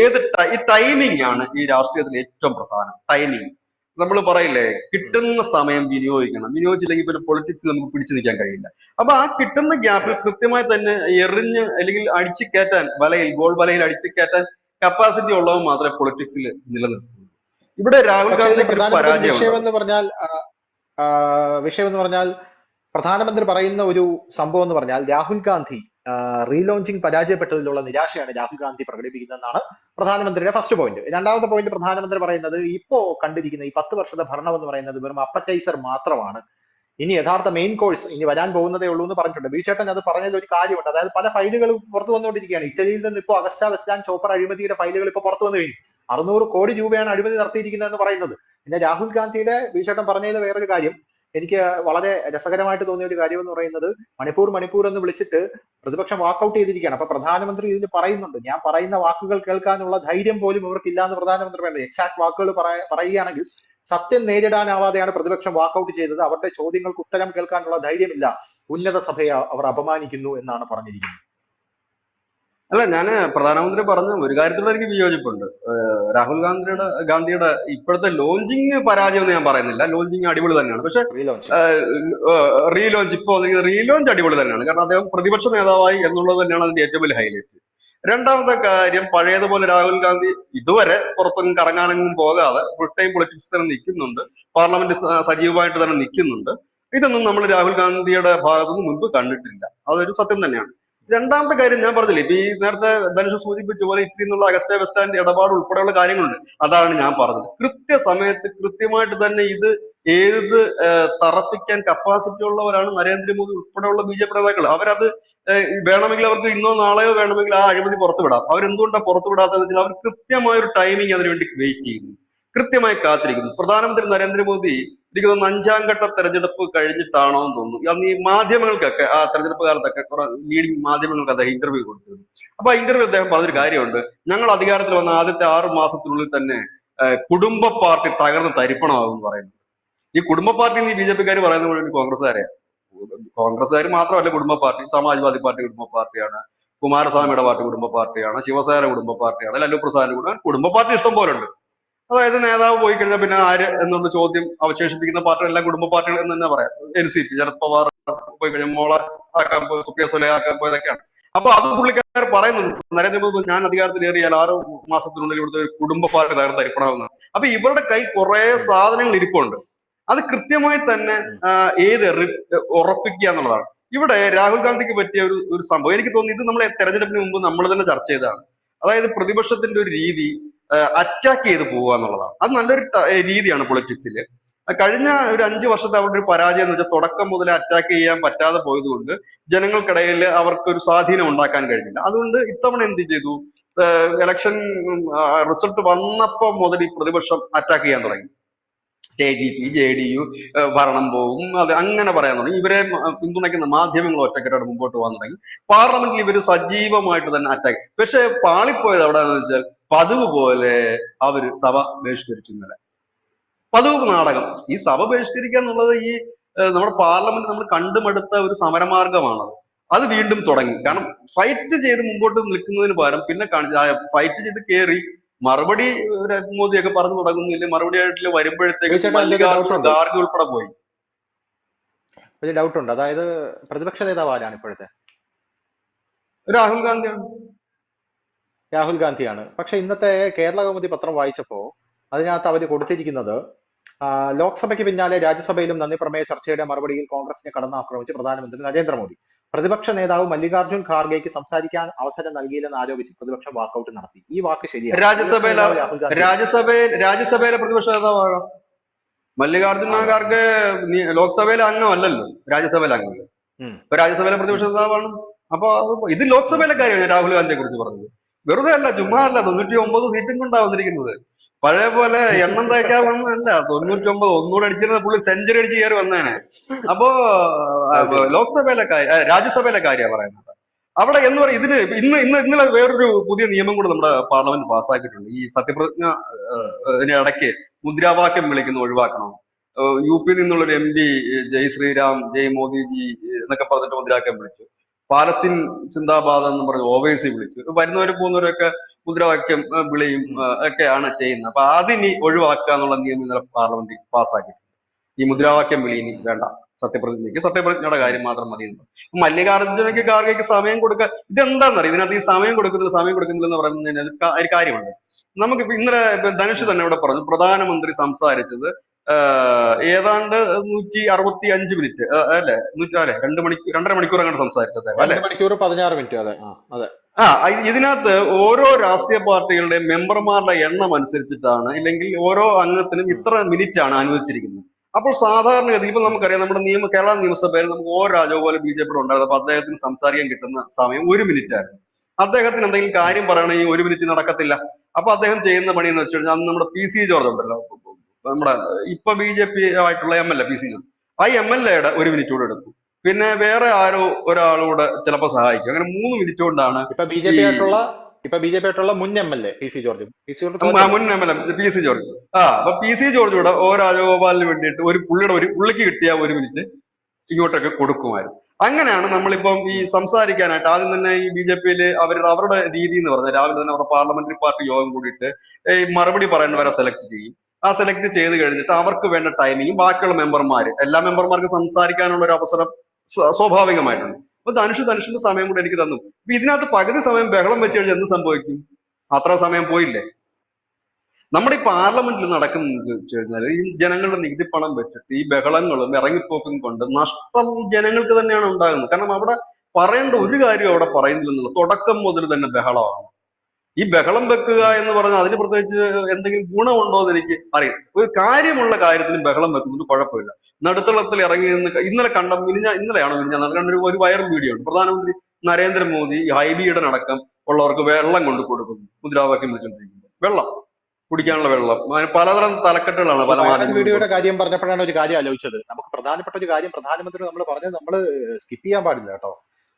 ഏത് ഈ ടൈമിംഗ് ആണ് ഈ രാഷ്ട്രീയത്തിൽ ഏറ്റവും പ്രധാനം. ടൈമിംഗ് നമ്മൾ പറയില്ലേ കിട്ടുന്ന സമയം വിനിയോഗിക്കണം. വിനിയോഗിച്ചില്ലെങ്കിൽ പിന്നെ പൊളിറ്റിക്സ് നമുക്ക് പിടിച്ചു നിൽക്കാൻ കഴിയില്ല. അപ്പൊ ആ കിട്ടുന്ന ഗ്യാപ്പിൽ കൃത്യമായി തന്നെ എറിഞ്ഞ് അല്ലെങ്കിൽ അടിച്ചു കയറ്റാൻ വലയിൽ ഗോൾ വലയിൽ അടിച്ചു കയറ്റാൻ കപ്പാസിറ്റി ഉള്ളവർ മാത്രമേ പൊളിറ്റിക്സിൽ നിലനിൽക്കൂ ഇവിടെ രാഹുൽ ഗാന്ധി പരാജയം വിഷയം എന്ന് പറഞ്ഞാൽ വിഷയം എന്ന് പറഞ്ഞാൽ പ്രധാനമന്ത്രി പറയുന്ന ഒരു സംഭവം എന്ന് പറഞ്ഞാൽ രാഹുൽ ഗാന്ധി റീലോഞ്ചിങ് പരാജയപ്പെട്ടതിലുള്ള നിരാശയാണ് രാഹുൽ ഗാന്ധി പ്രകടിപ്പിക്കുന്നതെന്നാണ് പ്രധാനമന്ത്രിയുടെ ഫസ്റ്റ് പോയിന്റ് രണ്ടാമത്തെ പോയിന്റ് പ്രധാനമന്ത്രി പറയുന്നത് ഇപ്പോ കണ്ടിരിക്കുന്ന ഈ പത്ത് വർഷത്തെ ഭരണം എന്ന് പറയുന്നത് വെറും അപ്പറ്റൈസർ മാത്രമാണ്. ഇനി യഥാർത്ഥ മെയിൻ കോഴ്സ് ഇനി വരാൻ പോകുന്നതേ ഉള്ളൂ എന്ന് പറഞ്ഞിട്ടുണ്ട്. ബിചേട്ടൻ അത് പറഞ്ഞതിൽ ഒരു കാര്യമുണ്ട്. അതായത് പല ഫയലുകളും പുറത്തു വന്നുകൊണ്ടിരിക്കുകയാണ്. ഇറ്റലിയിൽ നിന്ന് ഇപ്പോൾ അഗസ്റ്റ വെസ്റ്റാൻ ചോപ്പർ അഴിമതിയുടെ ഫയലുകൾ ഇപ്പോൾ പുറത്തു വന്നു കഴിഞ്ഞു. അറുന്നൂറ് കോടി രൂപയാണ് അഴിമതി നടത്തിയിരിക്കുന്നത് എന്ന് പറയുന്നത്. പിന്നെ രാഹുൽ ഗാന്ധിയുടെ ബിചേട്ടൻ പറഞ്ഞതിൽ വേറൊരു കാര്യം. എനിക്ക് വളരെ രസകരമായിട്ട് തോന്നിയ ഒരു കാര്യം എന്ന് പറയുന്നത് മണിപ്പൂർ മണിപ്പൂർ എന്ന് വിളിച്ചിട്ട് പ്രതിപക്ഷം വാക്കൗട്ട് ചെയ്തിരിക്കുകയാണ്. അപ്പൊ പ്രധാനമന്ത്രി ഇതിന് പറയുന്നുണ്ട്. ഞാൻ പറയുന്ന വാക്കുകൾ കേൾക്കാനുള്ള ധൈര്യം പോലും ഇവർക്ക് ഇല്ലാന്ന് പ്രധാനമന്ത്രി പറയുന്നത്. എക്സാക്ട് വാക്കുകൾ പറയ- പറയുകയാണെങ്കിൽ സത്യം നേരിടാനാവാതെയാണ് പ്രതിപക്ഷം വാക്കൗട്ട് ചെയ്തത്. അവരുടെ ചോദ്യങ്ങൾക്ക് ഉത്തരം കേൾക്കാനുള്ള ധൈര്യമില്ല. ഉന്നത സഭയെ അവർ അപമാനിക്കുന്നു എന്നാണ് പറഞ്ഞിരിക്കുന്നത്. അല്ല ഞാൻ പ്രധാനമന്ത്രി പറഞ്ഞ ഒരു കാര്യത്തിലുള്ള എനിക്ക് വിയോജിപ്പുണ്ട്. രാഹുൽ ഗാന്ധിയുടെ ഗാന്ധിയുടെ ഇപ്പോഴത്തെ ലോഞ്ചിങ് പരാജയം എന്ന് ഞാൻ പറയുന്നില്ല. ലോഞ്ചിങ് അടിപൊളി തന്നെയാണ്. പക്ഷെ റീലോഞ്ച് ഇപ്പോ അല്ലെങ്കിൽ റീലോഞ്ച് അടിപൊളി തന്നെയാണ്. കാരണം അദ്ദേഹം പ്രതിപക്ഷ നേതാവായി എന്നുള്ളത് തന്നെയാണ് അതിന്റെ ഏറ്റവും വലിയ ഹൈലൈറ്റ് രണ്ടാമത്തെ കാര്യം പഴയതുപോലെ രാഹുൽ ഗാന്ധി ഇതുവരെ പുറത്തൊന്നും കറങ്ങാനൊന്നും പോകാതെ ഫുൾ ടൈം പൊളിറ്റിക്സ് തന്നെ നിൽക്കുന്നുണ്ട്. പാർലമെന്റ് സജീവമായിട്ട് തന്നെ നിൽക്കുന്നുണ്ട്. ഇതൊന്നും നമ്മൾ രാഹുൽ ഗാന്ധിയുടെ ഭാഗത്തുനിന്ന് മുൻപ് കണ്ടിട്ടില്ല. അതൊരു സത്യം തന്നെയാണ്. രണ്ടാമത്തെ കാര്യം ഞാൻ പറഞ്ഞില്ലേ ഈ നേരത്തെ ധനുഷ് സൂചിപ്പിച്ച പോലെ ഇറ്റലി എന്നുള്ള അഗസ്റ്റ വെസ്റ്റാൻഡ് ഇടപാട് ഉൾപ്പെടെയുള്ള കാര്യങ്ങളുണ്ട്. അതാണ് ഞാൻ പറഞ്ഞത്. കൃത്യസമയത്ത് കൃത്യമായിട്ട് തന്നെ ഇത് ഏത് തറപ്പിക്കാൻ കപ്പാസിറ്റി ഉള്ളവരാണ് നരേന്ദ്രമോദി ഉൾപ്പെടെയുള്ള ബി ജെ പി നേതാക്കൾ അവരത് വേണമെങ്കിൽ അവർക്ക് ഇന്നോ നാളെയോ വേണമെങ്കിൽ ആ അഴിമതി പുറത്തുവിടാം. അവരെന്തുകൊണ്ടാണ് പുറത്തുവിടാത്തത് അവർ കൃത്യമായ ഒരു ടൈമിംഗ് അതിനുവേണ്ടി വെയിറ്റ് ചെയ്യുന്നു. കൃത്യമായി കാത്തിരിക്കുന്നു. പ്രധാനമന്ത്രി നരേന്ദ്രമോദി എനിക്ക് തോന്നുന്നു അഞ്ചാം ഘട്ട തെരഞ്ഞെടുപ്പ് കഴിഞ്ഞിട്ടാണോ എന്ന് തോന്നുന്നു. അന്ന് ഈ മാധ്യമങ്ങൾക്കൊക്കെ ആ തെരഞ്ഞെടുപ്പ് കാലത്തൊക്കെ കുറെ ലീഡിംഗ് മാധ്യമങ്ങൾക്ക് അദ്ദേഹം ഇന്റർവ്യൂ കൊടുത്തിരുന്നു. അപ്പൊ ആ ഇന്റർവ്യൂ അദ്ദേഹം പറഞ്ഞൊരു കാര്യമുണ്ട്. ഞങ്ങൾ അധികാരത്തിൽ വന്ന ആദ്യത്തെ ആറ് മാസത്തിനുള്ളിൽ തന്നെ കുടുംബ പാർട്ടി തകർന്ന് തരിപ്പണമാകും പറയുന്നു. ഈ കുടുംബ പാർട്ടി ഈ ബി ജെ പിക്കാർ പറയുന്ന പോലെ കോൺഗ്രസ്സുകാരെ. കോൺഗ്രസ്സുകാർ മാത്രമല്ല കുടുംബ പാർട്ടി സമാജ്വാദി പാർട്ടി കുടുംബ പാർട്ടിയാണ് കുമാരസ്വാമിയുടെ പാർട്ടി കുടുംബ പാർട്ടിയാണ് ശിവസേന കുടുംബ പാർട്ടിയാണ് ലല്ലു പ്രസാദിന്റെ കുടുംബ കുടുംബ പാർട്ടി ഇഷ്ടം പോലെ ഉണ്ട് അതായത് നേതാവ് പോയി കഴിഞ്ഞാൽ പിന്നെ ആര് എന്നുള്ള ചോദ്യം അവശേഷിപ്പിക്കുന്ന പാർട്ടികൾ എല്ലാം കുടുംബ പാർട്ടികൾ എന്ന് തന്നെ പറയാം. N C P Sharad Pawar പോയി കഴിഞ്ഞാൽ മോളെ ആക്കാൻ പോയി സുപ്രിയ സുലെ ആക്കാൻ പോയതൊക്കെയാണ് അപ്പൊ അത് പുള്ളിക്കാർ പറയുന്നുണ്ട്. നരേന്ദ്രമോദി ഞാൻ അധികാരത്തിൽ ഏറിയാൽ ആറ് മാസത്തിനുള്ളിൽ ഇവിടുത്തെ ഒരു കുടുംബ പാർട്ടി തകർന്ന് തരിപ്പണമെന്ന് അപ്പൊ ഇവരുടെ കൈ കുറെ സാധനങ്ങൾ ഇരിപ്പുണ്ട്. അത് കൃത്യമായി തന്നെ ഏത് ഉറപ്പിക്കുക എന്നുള്ളതാണ്. ഇവിടെ രാഹുൽ ഗാന്ധിക്ക് പറ്റിയ ഒരു ഒരു സംഭവം. എനിക്ക് തോന്നുന്നു ഇത് നമ്മൾ തെരഞ്ഞെടുപ്പിന് മുമ്പ് നമ്മൾ തന്നെ ചർച്ച ചെയ്തതാണ്. അതായത് പ്രതിപക്ഷത്തിന്റെ ഒരു രീതി അറ്റാക്ക് ചെയ്ത് പോവുക എന്നുള്ളതാണ്. അത് നല്ലൊരു രീതിയാണ് പൊളിറ്റിക്സിൽ കഴിഞ്ഞ ഒരു അഞ്ച് വർഷത്തെ അവരുടെ ഒരു പരാജയം എന്ന് വെച്ചാൽ തുടക്കം മുതൽ അറ്റാക്ക് ചെയ്യാൻ പറ്റാതെ പോയതുകൊണ്ട് ജനങ്ങൾക്കിടയിൽ അവർക്ക് ഒരു സ്വാധീനം ഉണ്ടാക്കാൻ കഴിഞ്ഞില്ല. അതുകൊണ്ട് ഇത്തവണ എന്ത് ചെയ്തു? ഇലക്ഷൻ റിസൾട്ട് വന്നപ്പോൾ മുതൽ ഈ പ്രതിപക്ഷം അറ്റാക്ക് ചെയ്യാൻ തുടങ്ങി. J D P J D U ഭരണം പോകും അത് അങ്ങനെ പറയാൻ തുടങ്ങി. ഇവരെ പിന്തുണയ്ക്കുന്ന മാധ്യമങ്ങൾ ഒറ്റക്കെട്ടായിട്ട് മുമ്പോട്ട് പോകാൻ തുടങ്ങി. പാർലമെന്റിൽ ഇവർ സജീവമായിട്ട് തന്നെ അറ്റാക്ക് പക്ഷെ പാളിപ്പോയത് എവിടെയാണെന്ന് വെച്ചാൽ പതിവ് പോലെ അവർ സഭ ബഹിഷ്കരിച്ചു ഇന്നലെ പതിവ് നാടകം. ഈ സഭ ബഹിഷ്കരിക്കുക എന്നുള്ളത് ഈ നമ്മുടെ പാർലമെന്റ് നമ്മൾ കണ്ടുമടുത്ത ഒരു സമരമാർഗമാണത് അത്. വീണ്ടും തുടങ്ങി. കാരണം ഫൈറ്റ് ചെയ്ത് മുമ്പോട്ട് നിൽക്കുന്നതിന് പകരം പിന്നെ കാണിച്ച ഫൈറ്റ് ചെയ്ത് കയറി മറുപടി മോദിയൊക്കെ പറഞ്ഞു തുടങ്ങുന്നില്ല മറുപടി ആയിട്ട് വരുമ്പോഴത്തേക്ക് ഉൾപ്പെടെ പോയി. ഒരു ഡൗട്ട് ഉണ്ട്. അതായത് പ്രതിപക്ഷ നേതാവ് ആരാണ് ഇപ്പോഴത്തെ? രാഹുൽ ഗാന്ധിയാണ്. രാഹുൽ ഗാന്ധിയാണ്. പക്ഷെ ഇന്നത്തെ കേരള കൗമുദി പത്രം വായിച്ചപ്പോൾ അതിനകത്ത് അവർ കൊടുത്തിരിക്കുന്നത് ലോക്സഭയ്ക്ക് പിന്നാലെ രാജ്യസഭയിലും നന്ദി പ്രമേയ ചർച്ചയുടെ മറുപടിയിൽ കോൺഗ്രസിനെ കടന്നാക്രമിച്ച് പ്രധാനമന്ത്രി നരേന്ദ്രമോദി. പ്രതിപക്ഷ നേതാവ് മല്ലികാർജുൻ ഖാർഗെക്ക് സംസാരിക്കാൻ അവസരം നൽകിയില്ലെന്ന് ആരോപിച്ച് പ്രതിപക്ഷം വാക്കൌട്ട് നടത്തി. ഈ വാക്ക് ശരിയാണ്. രാജ്യസഭയിൽ രാജ്യസഭയിൽ രാജ്യസഭയിലെ പ്രതിപക്ഷ നേതാവാകാം മല്ലികാർജുൻ ഖാർഗെ ലോക്സഭയിലെ അംഗമല്ലല്ലോ രാജ്യസഭയിലെ അംഗം. രാജ്യസഭയിലെ പ്രതിപക്ഷ നേതാവാണ്. അപ്പൊ ഇത് ലോക്സഭയിലെ കാര്യമാണ് രാഹുൽ ഗാന്ധിയെ കുറിച്ച് പറഞ്ഞത്? വെറുതെ അല്ല ചുമ്മാ അല്ല തൊണ്ണൂറ്റി ഒമ്പത് സീറ്റും കൊണ്ടാ വന്നിരിക്കുന്നത് പഴയ പോലെ എണ്ണം തയ്ക്കാൻ വന്നതല്ല. തൊണ്ണൂറ്റി ഒമ്പത് ഒന്നുകൂടെ അടിച്ചിരുന്ന പുള്ളി സെഞ്ചുറി അടിച്ച് കയറി വന്നേനെ അപ്പോ. ലോക്സഭയിലെ കാര്യം രാജ്യസഭയിലെ കാര്യമാണ് പറയുന്നത്. അവിടെ എന്ന് പറയും ഇതിന് ഇന്ന് ഇന്ന് ഇന്നലെ വേറൊരു പുതിയ നിയമം കൂടെ നമ്മുടെ പാർലമെന്റ് പാസ്സാക്കിയിട്ടുണ്ട്. ഈ സത്യപ്രതിജ്ഞ ഇടയ്ക്ക് മുദ്രാവാക്യം വിളിക്കുന്ന ഒഴിവാക്കണം. യു പി നിന്നുള്ള ഒരു എം പി ജയ് ശ്രീരാം ജയ് മോദിജി എന്നൊക്കെ പറഞ്ഞിട്ട് മുദ്രാവാക്യം വിളിച്ചു. പാലസ്തീൻ സിന്ദാബാദ് എന്ന് പറഞ്ഞ് ഓവേഴ്സി വിളിച്ചു. വരുന്നവരും പോകുന്നവരൊക്കെ മുദ്രാവാക്യം വിളിയും ഒക്കെയാണ് ചെയ്യുന്നത്. അപ്പൊ അതിനി ഒഴിവാക്കുക എന്നുള്ള നിയമം ഇന്നലെ പാർലമെന്റ് പാസ്സാക്കി ഈ മുദ്രാവാക്യം വിളി ഇനി വേണ്ട. സത്യപ്രതിജ്ഞയ്ക്ക് സത്യപ്രതിജ്ഞയുടെ കാര്യം മാത്രം മതി മല്ലികാർജുനയ്ക്ക് ഗാർഗയ്ക്ക് സമയം കൊടുക്കുക ഇതെന്താണെന്നറിയാം ഇതിനകത്ത് ഈ സമയം കൊടുക്കുന്നത് സമയം കൊടുക്കുന്നില്ല എന്ന് പറയുന്നതിന് ഒരു കാര്യമുണ്ട്. നമുക്ക് ഇന്നലെ ധനുഷ് തന്നെ ഇവിടെ പറഞ്ഞു. പ്രധാനമന്ത്രി സംസാരിച്ചത് ഏതാണ്ട് നൂറ്റി അറുപത്തി അഞ്ച് മിനിറ്റ്. അല്ലെ? നൂറ്റി അല്ലെ? രണ്ട് മണിക്കൂർ രണ്ടര മണിക്കൂർ അങ്ങനെ സംസാരിച്ചത്. അല്ലെ? മണിക്കൂർ പതിനാറ് മിനിറ്റ് അതെ. അതെ. ആ ഇതിനകത്ത് ഓരോ രാഷ്ട്രീയ പാർട്ടികളുടെ മെമ്പർമാരുടെ എണ്ണം അനുസരിച്ചിട്ടാണ് ഇല്ലെങ്കിൽ ഓരോ അംഗത്തിനും ഇത്ര മിനിറ്റ് ആണ് അനുവദിച്ചിരിക്കുന്നത്. അപ്പോൾ സാധാരണഗതി ഇപ്പൊ നമുക്കറിയാം നമ്മുടെ നിയമ കേരള നിയമസഭയിൽ നമുക്ക് ഓരോ രാജഗോപാൽ ബി ജെ പി ഉണ്ടായത് അപ്പൊ അദ്ദേഹത്തിന് സംസാരിക്കാൻ കിട്ടുന്ന സമയം ഒരു മിനിറ്റ് ആയിരുന്നു അദ്ദേഹത്തിന് എന്തെങ്കിലും കാര്യം പറയണമെങ്കിൽ ഒരു മിനിറ്റ് നടക്കത്തില്ല. അപ്പൊ അദ്ദേഹം ചെയ്യുന്ന പണി എന്ന് വെച്ച് കഴിഞ്ഞാൽ അന്ന് നമ്മുടെ പി സി ജോർജ് ഉണ്ടല്ലോ. നമ്മുടെ ഇപ്പൊ ബി ജെ പി ആയിട്ടുള്ള M L A P C George ആ എം എൽ എയുടെ ഒരു മിനിറ്റ് കൂടെ എടുക്കും. പിന്നെ വേറെ ആരോ ഒരാളൂടെ ചിലപ്പോ സഹായിക്കും. അങ്ങനെ മൂന്ന് മിനിറ്റ് കൊണ്ടാണ് ഇപ്പൊ ബി ജെ പി ആയിട്ടുള്ള ഇപ്പൊ ബി ജെ പി ആയിട്ടുള്ള മുൻ M L A P C George P C George ആ, മുൻ M L A P C George ആ അപ്പൊ പി സി ജോർജ് കൂടെ ഓ രാജഗോപാലിന് വേണ്ടിയിട്ട് ഒരു പുള്ളിയുടെ ഒരു പുള്ളിക്ക് കിട്ടിയ ഒരു മിനിറ്റ് ഇങ്ങോട്ടൊക്കെ കൊടുക്കുമായിരുന്നു. അങ്ങനെയാണ് നമ്മളിപ്പം ഈ സംസാരിക്കാനായിട്ട് ആദ്യം തന്നെ ഈ ബി ജെ പിയിൽ അവരുടെ അവരുടെ രീതി എന്ന് പറഞ്ഞാൽ രാവിലെ തന്നെ അവരുടെ പാർലമെന്ററി പാർട്ടി യോഗം കൂടിയിട്ട് ഈ മറുപടി പറയേണ്ടവരെ സെലക്ട് ചെയ്യും. ആ സെലക്ട് ചെയ്ത് കഴിഞ്ഞിട്ട് അവർക്ക് വേണ്ട ടൈമിങ് ബാക്കിയുള്ള മെമ്പർമാർ എല്ലാ മെമ്പർമാർക്കും സംസാരിക്കാനുള്ള ഒരു അവസരം സ്വ- സ്വാഭാവികമായിട്ടുണ്ട്. അപ്പൊ ധനുഷ് ധനുഷിന്റെ സമയം കൂടെ എനിക്ക് തന്നു. അപ്പൊ ഇതിനകത്ത് പകുതി സമയം ബഹളം വെച്ച് കഴിഞ്ഞാൽ എന്ത് സംഭവിക്കും? അത്ര സമയം പോയില്ലേ? നമ്മുടെ ഈ പാർലമെന്റിൽ നടക്കുന്നത് വെച്ച് കഴിഞ്ഞാൽ ഈ ജനങ്ങളുടെ നികുതി പണം വെച്ചിട്ട് ഈ ബഹളങ്ങളും ഇറങ്ങിപ്പോക്കും കൊണ്ട് നഷ്ടം ജനങ്ങൾക്ക് തന്നെയാണ് ഉണ്ടാകുന്നത്. കാരണം അവിടെ പറയേണ്ട ഒരു കാര്യം അവിടെ പറയുന്നില്ലെന്നുള്ള തുടക്കം മുതൽ തന്നെ ബഹളമാണ്. ഈ ബഹളം വെക്കുക എന്ന് പറഞ്ഞാൽ അതിന് പ്രത്യേകിച്ച് എന്തെങ്കിലും ഗുണമുണ്ടോ എന്ന് എനിക്ക് അറിയാം ഒരു കാര്യമുള്ള കാര്യത്തിന് ബഹളം വെക്കുന്നത് കുഴപ്പമില്ല. നടുത്തളത്തിൽ ഇറങ്ങി നിന്ന് ഇന്നലെ കണ്ട മിനിഞ്ഞ ഇന്നലെയാണോ മിനിഞ്ഞ നടക്കേണ്ട ഒരു വൈറൽ വീഡിയോ ഉണ്ട്. പ്രധാനമന്ത്രി നരേന്ദ്രമോദി ഹൈബിയുടെ അടക്കം ഉള്ളവർക്ക് വെള്ളം കൊണ്ട് കൊടുക്കുന്നു. മുദ്രാവാക്യം വിളിച്ചുകൊണ്ടിരിക്കുന്നത് വെള്ളം. കുടിക്കാനുള്ള വെള്ളം. അങ്ങനെ പലതരം തലക്കെട്ടുകളാണ് പല വീഡിയോയുടെ കാര്യം പറഞ്ഞപ്പോഴാണ് ഒരു കാര്യം ആലോചിച്ചത്. നമുക്ക് പ്രധാനപ്പെട്ട ഒരു കാര്യം പ്രധാനമന്ത്രി നമ്മൾ പറഞ്ഞത് നമ്മൾ സ്കിപ്പ് ചെയ്യാൻ പാടില്ല കേട്ടോ.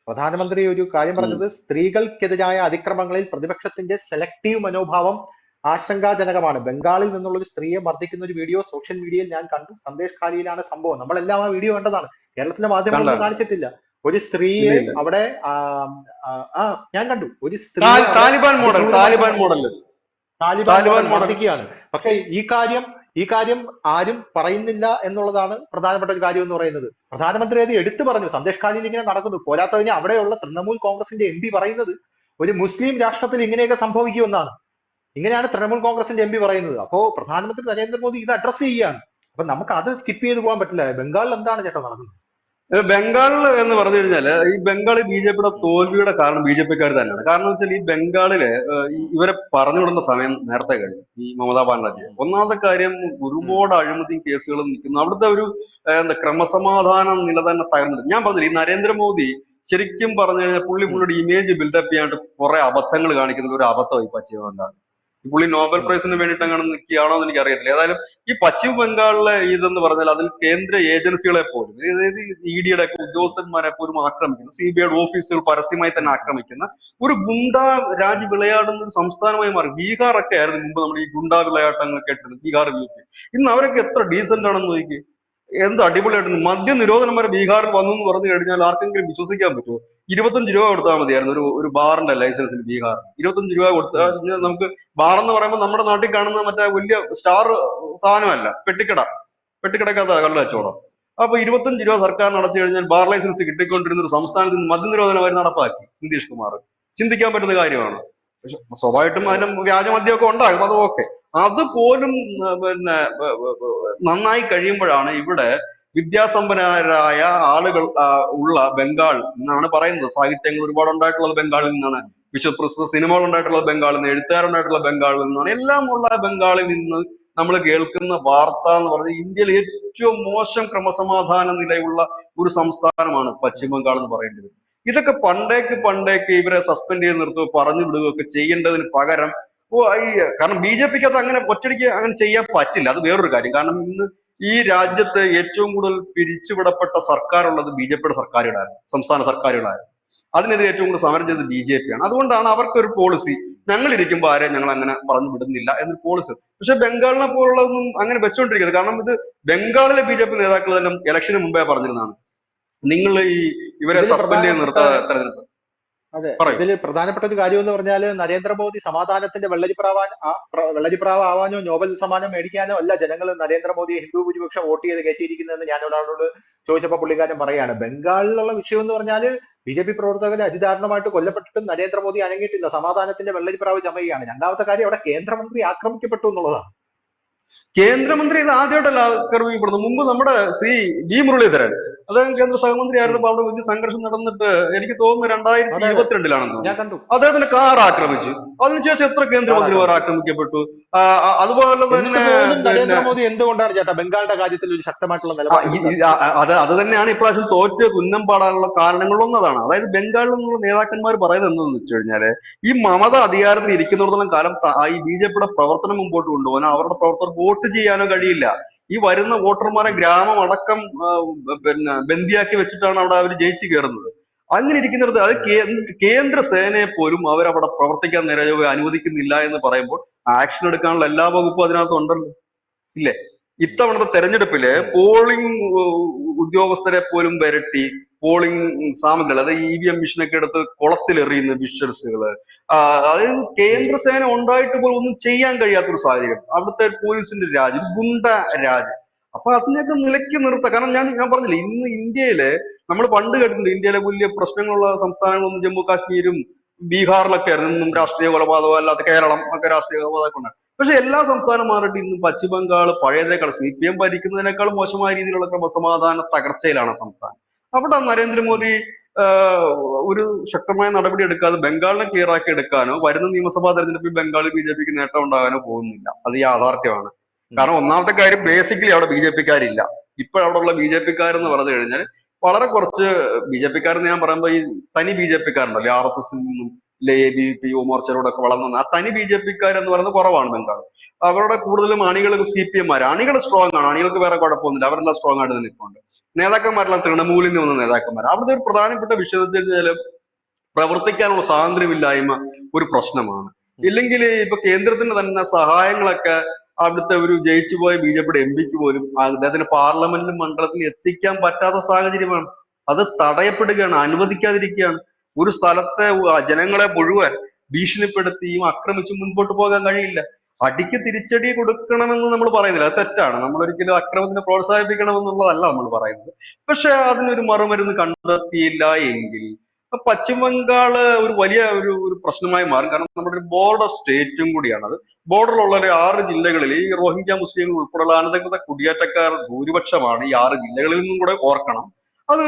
പ്രധാനമന്ത്രി ഒരു കാര്യം പറഞ്ഞത് സ്ത്രീകൾക്കെതിരായ അതിക്രമങ്ങളിൽ പ്രതിപക്ഷത്തിന്റെ സെലക്ടീവ് മനോഭാവം ആശങ്കാജനകമാണ്. ബംഗാളിൽ നിന്നുള്ള ഒരു സ്ത്രീയെ മർദ്ദിക്കുന്ന ഒരു വീഡിയോ സോഷ്യൽ മീഡിയയിൽ ഞാൻ കണ്ടു. സന്ദേശ് ഖാലിയിലാണ് സംഭവം. നമ്മളെല്ലാം ആ വീഡിയോ കണ്ടതാണ്. കേരളത്തിലെ മാധ്യമങ്ങളൊന്നും കാണിച്ചിട്ടില്ല. ഒരു സ്ത്രീയെ. അവിടെ ആ, ഞാൻ കണ്ടു. ഒരു സ്ത്രീ Taliban model Taliban model Taliban. മർദ്ദിക്കുകയാണ്. പക്ഷെ ഈ കാര്യം ഈ കാര്യം ആരും പറയുന്നില്ല എന്നുള്ളതാണ് പ്രധാനപ്പെട്ട ഒരു കാര്യം എന്ന് പറയുന്നത്. പ്രധാനമന്ത്രി അത് എടുത്തു പറഞ്ഞു. സന്ദേശ് ഖാലിൽ ഇങ്ങനെ നടക്കുന്നു. പോരാത്തതിന് അവിടെയുള്ള തൃണമൂൽ കോൺഗ്രസിന്റെ എം പറയുന്നത് ഒരു മുസ്ലിം രാഷ്ട്രത്തിൽ ഇങ്ങനെയൊക്കെ സംഭവിക്കുമെന്നാണ് ഇങ്ങനെയാണ് തൃണമൂൽ കോൺഗ്രസിന്റെ എം പറയുന്നത്. അപ്പോ പ്രധാനമന്ത്രി നരേന്ദ്രമോദി ഇത് അഡ്രസ് ചെയ്യുകയാണ് അപ്പൊ നമുക്ക് അത് സ്കിപ്പ് ചെയ്ത് പോകാൻ പറ്റില്ല. ബംഗാളിൽ എന്താണ് ചേട്ടാ നടക്കുന്നത്? ബംഗാളിൽ എന്ന് പറഞ്ഞു കഴിഞ്ഞാൽ ഈ ബംഗാളി ബി ജെ പിയുടെ തോൽവിയുടെ കാരണം ബി ജെ പിക്കാർ തന്നെയാണ്. കാരണം വെച്ചാൽ ഈ ബംഗാളിൽ ഇവരെ പറഞ്ഞു വിടുന്ന സമയം നേരത്തെ കഴിഞ്ഞു ഈ മമതാ ബാനർജി. ഒന്നാമത്തെ കാര്യം ഒരുപാട് അഴിമതി കേസുകളും നിൽക്കുന്നു. അവിടുത്തെ ഒരു എന്താ ക്രമസമാധാന നില തന്നെ തകർന്നിട്ട് ഞാൻ പറഞ്ഞില്ല ഈ നരേന്ദ്രമോദി ശരിക്കും പറഞ്ഞു കഴിഞ്ഞാൽ പുള്ളി പുള്ളിയുടെ ഇമേജ് ബിൽഡപ്പ് ചെയ്യാനായിട്ട് കുറെ അബദ്ധങ്ങൾ കാണിക്കുന്നത് ഒരു അബദ്ധമായി ഈ പുള്ളി നോബൽ പ്രൈസിന് വേണ്ടിയിട്ട് അങ്ങനെ നിൽക്കുകയാണോ എന്ന് എനിക്ക് അറിയത്തില്ല ഏതായാലും ഈ പശ്ചിമ ബംഗാളിലെ ഇതെന്ന് പറഞ്ഞാൽ അതിൽ കേന്ദ്ര ഏജൻസികളെ പോലും അതായത് ഇ ഡിയുടെ ഒക്കെ ഉദ്യോഗസ്ഥന്മാരെ പോലും ആക്രമിക്കുന്ന സി ബി ഐയുടെ ഓഫീസുകൾ പരസ്യമായി തന്നെ ആക്രമിക്കുന്ന ഒരു ഗുണ്ട രാജ്യ വിളയാടുന്ന ഒരു സംസ്ഥാനമായി മാറി. ബീഹാർ ഒക്കെ ആയിരുന്നു മുമ്പ് നമ്മൾ ഈ ഗുണ്ട വിളയാട്ടങ്ങൾ കേട്ടിരുന്നത് ബീഹാർ യു പി. ഇന്ന് അവരൊക്കെ എത്ര ഡീസന്റ് ആണെന്ന് നോക്കി എന്ത് അടിപൊളിയായിട്ട് മദ്യ നിരോധനം വരെ ബീഹാറിൽ വന്നു എന്ന് പറഞ്ഞു കഴിഞ്ഞാൽ ആർക്കെങ്കിലും വിശ്വസിക്കാൻ പറ്റുമോ? ഇരുപത്തഞ്ച് രൂപ കൊടുത്താൽ മതിയായിരുന്നു ഒരു ഒരു ബാറിന്റെ ലൈസൻസിൽ ബീഹാർ ഇരുപത്തഞ്ച് രൂപ കൊടുത്താൽ നമുക്ക് ബാർ എന്ന് പറയുമ്പോൾ നമ്മുടെ നാട്ടിൽ കാണുന്ന മറ്റേ വലിയ സ്റ്റാർ സാധനമല്ല പെട്ടിക്കട. പെട്ടിക്കടക്കകത്ത കള്ള കച്ചവടം. അപ്പൊ ഇരുപത്തഞ്ച് രൂപ സർക്കാർ അടച്ചു കഴിഞ്ഞാൽ ബാർ ലൈസൻസ് കിട്ടിക്കൊണ്ടിരുന്ന ഒരു സംസ്ഥാനത്ത് നിന്ന് മദ്യ നിരോധനം വരെ നടപ്പാക്കി നിതീഷ് കുമാർ. ചിന്തിക്കാൻ പറ്റുന്ന കാര്യമാണ്. പക്ഷെ സ്വാഭാവികമായിട്ടും അതിന് വ്യാജമദ്യമൊക്കെ ഉണ്ടാകും അത് ഓക്കെ അതുപോലും പിന്നെ നന്നായി കഴിയുമ്പോഴാണ് ഇവിടെ വിദ്യാസമ്പന്നരായ ആളുകൾ ഉള്ള ബംഗാൾ എന്നാണ് പറയുന്നത്. സാഹിത്യങ്ങൾ ഒരുപാട് ഉണ്ടായിട്ടുള്ളത് ബംഗാളിൽ നിന്നാണ്. വിശ്വപ്രസിദ്ധ സിനിമകൾ ഉണ്ടായിട്ടുള്ളത് ബംഗാളിൽ നിന്ന് എഴുത്തുകാരുണ്ടായിട്ടുള്ള ബംഗാളിൽ നിന്നാണ്. എല്ലാം ഉള്ള ബംഗാളിൽ നിന്ന് നമ്മൾ കേൾക്കുന്ന വാർത്ത എന്ന് പറഞ്ഞാൽ ഇന്ത്യയിൽ ഏറ്റവും മോശം ക്രമസമാധാന നിലയുള്ള ഒരു സംസ്ഥാനമാണ് പശ്ചിമ ബംഗാൾ എന്ന് പറയുന്നത് ഇതൊക്കെ പണ്ടേക്ക് പണ്ടേക്ക് ഇവരെ സസ്പെൻഡ് ചെയ്ത് നിർത്തുകയോ പറഞ്ഞു വിടുകയൊക്കെ ചെയ്യേണ്ടതിന് പകരം ഈ കാരണം ബി ജെ പിക്ക് അത് അങ്ങനെ ഒറ്റയടിക്ക് അങ്ങനെ ചെയ്യാൻ പറ്റില്ല. അത് വേറൊരു കാര്യം. കാരണം ഇന്ന് ഈ രാജ്യത്ത് ഏറ്റവും കൂടുതൽ പിരിച്ചുവിടപ്പെട്ട സർക്കാർ ഉള്ളത് ബി ജെ പിയുടെ സർക്കാരുകളായിരുന്നു സംസ്ഥാന സർക്കാരുകളായിരുന്നു അതിനെതിരെ ഏറ്റവും കൂടുതൽ സമരം ചെയ്തത് ബി ജെ പി ആണ് അതുകൊണ്ടാണ് അവർക്കൊരു പോളിസി ഞങ്ങൾ ഇരിക്കുമ്പോൾ ആരെയും ഞങ്ങൾ അങ്ങനെ പറഞ്ഞു വിടുന്നില്ല എന്നൊരു പോളിസി പക്ഷെ ബംഗാളിനെ പോലുള്ളതൊന്നും അങ്ങനെ വെച്ചുകൊണ്ടിരിക്കുന്നത് കാരണം ഇത് ബംഗാളിലെ ബി ജെ പി നേതാക്കൾ തന്നെ ഇലക്ഷന് മുമ്പേ പറഞ്ഞിരുന്നതാണ്. നിങ്ങൾ ഈ ഇവരെ സസ്പെൻഡ് ചെയ്ത് നിർത്താൻ പ്രധാനപ്പെട്ട- തെരഞ്ഞെടുപ്പ്. അതെ. ഇതിൽ പ്രധാനപ്പെട്ട ഒരു കാര്യം എന്ന് പറഞ്ഞാൽ നരേന്ദ്രമോദി സമാധാനത്തിന്റെ വെള്ളരിപ്രാവാൻ വെള്ളരിപ്രാവ് ആവാനോ നോബൽ സമ്മാനം മേടിക്കാനോ അല്ല ജനങ്ങൾ നരേന്ദ്രമോദിയെ ഹിന്ദു ഭൂരിപക്ഷം വോട്ട് ചെയ്ത് കയറ്റിയിരിക്കുന്നതെന്ന് ഞാൻ ഒരാളോട് ചോദിച്ചപ്പോൾ പുള്ളിക്കാരൻ പറയാണ് ബംഗാളിലുള്ള വിഷയം എന്ന് പറഞ്ഞാൽ ബി ജെ പി പ്രവർത്തകർ അതിദാരുണമായിട്ട് കൊല്ലപ്പെട്ടിട്ടും നരേന്ദ്രമോദി അനങ്ങിയിട്ടില്ല. സമാധാനത്തിന്റെ വെള്ളരിപ്രാവ് ചമയുകയാണ്. രണ്ടാമത്തെ കാര്യം അവിടെ കേന്ദ്രമന്ത്രി ആക്രമിക്കപ്പെട്ടു എന്നുള്ളതാണ്. കേന്ദ്രമന്ത്രി ഇത് ആദ്യമായിട്ടല്ല ആക്രമിക്കപ്പെടുന്നു മുമ്പ് നമ്മുടെ ശ്രീ ഡി മുരളീധരൻ അദ്ദേഹം കേന്ദ്ര സഹമന്ത്രി ആയിരുന്നപ്പോ അവിടെ വലിയ സംഘർഷം നടന്നിട്ട് എനിക്ക് തോന്നുന്നു രണ്ടായിരത്തി. ഇരുപത്തിരണ്ടിലാണെന്ന് ഞാൻ കണ്ടു. അദ്ദേഹത്തിന്റെ കാർ ആക്രമിച്ചു. അതിനുശേഷം എത്ര കേന്ദ്രമന്ത്രിമാർ ആക്രമിക്കപ്പെട്ടു? അതുപോലെ തന്നെ നരേന്ദ്രമോദി എന്തുകൊണ്ടാണ് ചേട്ടാ ബംഗാളിന്റെ കാര്യത്തിൽ ഒരു ശക്തമായിട്ടുള്ള നിലപാട് അത് അത് തന്നെയാണ് ഇപ്രാവശ്യം തോറ്റ് കുന്നം പാടാനുള്ള കാരണങ്ങളൊന്നതാണ് അതായത് ബംഗാളിൽ നിന്നുള്ള നേതാക്കന്മാർ പറയുന്നത് എന്താണെന്ന് വെച്ച് കഴിഞ്ഞാൽ ഈ മമത അധികാരത്തിൽ ഇരിക്കുന്നിടത്തോളം കാലം ഈ ബി ജെ പിയുടെ പ്രവർത്തനം മുമ്പോട്ട് കൊണ്ടുപോകാനോ അവരുടെ പ്രവർത്തകർ വോട്ട് ചെയ്യാനോ കഴിയില്ല. ഈ വരുന്ന വോട്ടർമാരെ ഗ്രാമം അടക്കം പിന്നെ ബന്ദിയാക്കി വെച്ചിട്ടാണ് അവിടെ അവർ ജയിച്ചു കയറുന്നത്. അങ്ങനെ ഇരിക്കുന്നിടത്ത് അത് കേന്ദ്ര സേനയെ പോലും അവരവിടെ പ്രവർത്തിക്കാൻ നിരയോ അനുവദിക്കുന്നില്ല എന്ന് പറയുമ്പോൾ ആക്ഷൻ എടുക്കാനുള്ള എല്ലാ വകുപ്പും അതിനകത്ത് ഉണ്ടല്ലോ. ഇല്ലേ? ഇത്തവണത്തെ തെരഞ്ഞെടുപ്പിൽ പോളിംഗ് ഉദ്യോഗസ്ഥരെ പോലും വരട്ടി പോളിംഗ് സാമഗ്രികൾ അതായത് ഇ വി എം മെഷീനൊക്കെ എടുത്ത് കുളത്തിലെറിയുന്ന വിഷ്വൽസുകൾ അത് കേന്ദ്ര സേന ഉണ്ടായിട്ട് പോലും ഒന്നും ചെയ്യാൻ കഴിയാത്തൊരു സാഹചര്യം. അവിടുത്തെ പോലീസിന്റെ രാജ്യം ഗുണ്ട രാജ്. അപ്പൊ അതിനെയൊക്കെ നിലയ്ക്ക് നിർത്താം. കാരണം ഞാൻ ഞാൻ പറഞ്ഞില്ലേ ഇന്ന് ഇന്ത്യയിലെ നമ്മൾ പണ്ട് കേട്ടിട്ടുണ്ട് ഇന്ത്യയിലെ വലിയ പ്രശ്നങ്ങളുള്ള സംസ്ഥാനങ്ങളൊന്നും ജമ്മു കാശ്മീരും ബീഹാറിലൊക്കെ ആയിരുന്നു. രാഷ്ട്രീയ കൊലപാതകം അല്ലാത്ത കേരളം ഒക്കെ രാഷ്ട്രീയ കൊലപാതകം ഉണ്ട്. പക്ഷെ എല്ലാ സംസ്ഥാനം മാറിയിട്ട് ഇന്ന് പശ്ചിമ ബംഗാൾ പഴയതിനേക്കാൾ സി പി എം ഭരിക്കുന്നതിനേക്കാൾ മോശമായ രീതിയിലുള്ള ക്രമസമാധാന തകർച്ചയിലാണ് സംസ്ഥാനം. അവിടെ നരേന്ദ്രമോദി ഒരു ശക്തമായ നടപടി എടുക്കാതെ ബംഗാളിനെ ക്ലിയർ ആക്കി എടുക്കാനോ വരുന്ന നിയമസഭാ തെരഞ്ഞെടുപ്പിൽ ബംഗാളിൽ ബി ജെ പിക്ക് നേട്ടം ഉണ്ടാകാനോ പോകുന്നില്ല. അത് യാഥാർത്ഥ്യമാണ്. കാരണം ഒന്നാമത്തെ കാര്യം ബേസിക്കലി അവിടെ ബി ജെ പിക്കാരില്ല. ഇപ്പോഴവിടെയുള്ള ബി ജെ പിക്കാരെന്ന് പറഞ്ഞു കഴിഞ്ഞാൽ വളരെ കുറച്ച് ബി ജെ പിക്കാരെന്ന് ഞാൻ പറയുമ്പോൾ ഈ തനി ബി ജെ പിക്കാരുണ്ടല്ലോ. ആർ എസ് എസിൽ നിന്നും എ ബി പി യു മോർച്ചയിലൂടെ വളർന്നു ആ തനി ബി ജെ പിക്കാരെന്ന് പറയുന്നത് കുറവാണ് ബംഗാൾ അവരുടെ കൂടുതലും അണികൾ സി പി എം അണികൾ സ്ട്രോങ് ആണ്. അണികൾക്ക് വേറെ കുഴപ്പമൊന്നുമില്ല. അവരെല്ലാം സ്ട്രോങ് ആയിട്ട് നിൽക്കുന്നുണ്ട് നേതാക്കന്മാരെല്ലാം തൃണമൂലിൽ നിന്ന് വന്ന നേതാക്കന്മാർ. അവിടുത്തെ ഒരു പ്രധാനപ്പെട്ട വിഷയം എന്ന് വെച്ച് കഴിഞ്ഞാൽ പ്രവർത്തിക്കാനുള്ള സ്വാതന്ത്ര്യമില്ലായ്മ ഒരു പ്രശ്നമാണ്. ഇല്ലെങ്കിൽ ഇപ്പൊ കേന്ദ്രത്തിന്റെ തന്നെ സഹായങ്ങളൊക്കെ അവിടുത്തെ ഒരു ജയിച്ചു പോയ ബി ജെ പിയുടെ എം പിക്ക് പോലും അദ്ദേഹത്തിന് പാർലമെന്റിലും മണ്ഡലത്തിലും എത്തിക്കാൻ പറ്റാത്ത സാഹചര്യമാണ്. അത് തടയപ്പെടുകയാണ് അനുവദിക്കാതിരിക്കുകയാണ്. ഒരു സ്ഥലത്തെ ജനങ്ങളെ മുഴുവൻ ഭീഷണിപ്പെടുത്തിയും ആക്രമിച്ചും മുൻപോട്ട് പോകാൻ കഴിയില്ല. അടിക്ക് തിരിച്ചടി കൊടുക്കണമെന്ന് നമ്മൾ പറയുന്നില്ല. അത് തെറ്റാണ്. നമ്മൾ ഒരിക്കലും അക്രമത്തിന് പ്രോത്സാഹിപ്പിക്കണമെന്നുള്ളതല്ല നമ്മൾ പറയുന്നത്. പക്ഷെ അതിനൊരു മറുമരുന്ന് കണ്ടെത്തിയില്ല എങ്കിൽ പശ്ചിമ ബംഗാൾ ഒരു വലിയ ഒരു ഒരു പ്രശ്നമായി മാറും. കാരണം നമ്മുടെ ഒരു ബോർഡർ സ്റ്റേറ്റും കൂടിയാണ് അത്. ബോർഡറിലുള്ള ഒരു ആറ് ജില്ലകളിൽ ഈ റോഹിംഗ്യ മുസ്ലിങ്ങൾ ഉൾപ്പെടെയുള്ള അനധികൃത കുടിയേറ്റക്കാർ ഭൂരിപക്ഷമാണ് ഈ ആറ് ജില്ലകളിൽ നിന്നും കൂടെ ഓർക്കണം. അത്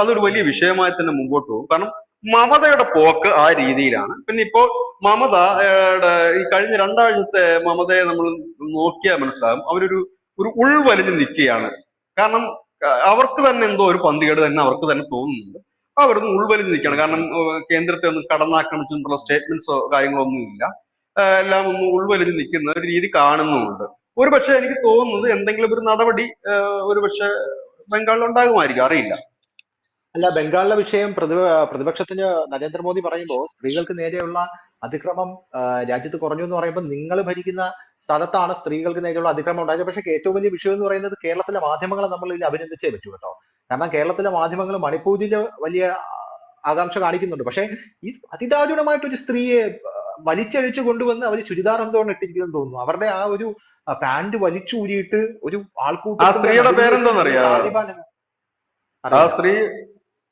അതൊരു വലിയ വിഷയമായി തന്നെ മുമ്പോട്ട് പോകും. കാരണം മമതയുടെ പോക്ക് ആ രീതിയിലാണ്. പിന്നെ ഇപ്പോ മമത ഏടെ ഈ കഴിഞ്ഞ രണ്ടാഴ്ചത്തെ മമതയെ നമ്മൾ നോക്കിയാൽ മനസ്സിലാകും. അവരൊരു ഒരു ഉൾവലിഞ്ഞ് നിൽക്കുകയാണ്. കാരണം അവർക്ക് തന്നെ എന്തോ ഒരു പന്തികേട് തന്നെ അവർക്ക് തന്നെ തോന്നുന്നുണ്ട്. അവരൊന്ന് ഉൾവലിഞ്ഞ് നിൽക്കുകയാണ്. കാരണം കേന്ദ്രത്തെ ഒന്ന് കടന്നാക്രമിച്ചിട്ടുള്ള സ്റ്റേറ്റ്മെന്റ്സോ കാര്യങ്ങളോ ഒന്നുമില്ല എല്ലാം ഒന്ന് ഉൾവലിഞ്ഞ് നിൽക്കുന്ന ഒരു രീതി കാണുന്നുമുണ്ട്. ഒരു പക്ഷെ എനിക്ക് തോന്നുന്നത് എന്തെങ്കിലും ഒരു നടപടി ഏഹ് ഒരു പക്ഷെ ബംഗാളിൽ ഉണ്ടാകുമായിരിക്കും. അറിയില്ല. അല്ല ബംഗാളിലെ വിഷയം പ്രതിപ പ്രതിപക്ഷത്തിന് നരേന്ദ്രമോദി പറയുമ്പോൾ സ്ത്രീകൾക്ക് നേരെയുള്ള അതിക്രമം രാജ്യത്ത് കുറഞ്ഞു എന്ന് പറയുമ്പോൾ നിങ്ങൾ ഭരിക്കുന്ന സ്ഥലത്താണ് സ്ത്രീകൾക്ക് നേരെയുള്ള അതിക്രമം ഉണ്ടായത്. പക്ഷേ ഏറ്റവും വലിയ വിഷയം എന്ന് പറയുന്നത് കേരളത്തിലെ മാധ്യമങ്ങളെ നമ്മൾ ഇതിൽ അഭിനന്ദിച്ചേ പറ്റൂ കേട്ടോ. കാരണം കേരളത്തിലെ മാധ്യമങ്ങൾ മണിപ്പൂരിൽ വലിയ ആകാംക്ഷ കാണിക്കുന്നുണ്ട്. പക്ഷേ ഈ അതിദാരുണമായിട്ട് ഒരു സ്ത്രീയെ വലിച്ചഴിച്ചു കൊണ്ടുവന്ന് അവർ ചുരിദാർ എന്തുകൊണ്ട് ഇട്ടിരിക്കുന്നു തോന്നുന്നു. അവരുടെ ആ ഒരു പാന്റ് വലിച്ചൂരിയിട്ട് ഒരു ആൾക്കൂട്ടം ആ സ്ത്രീയുടെ ആ സ്ത്രീ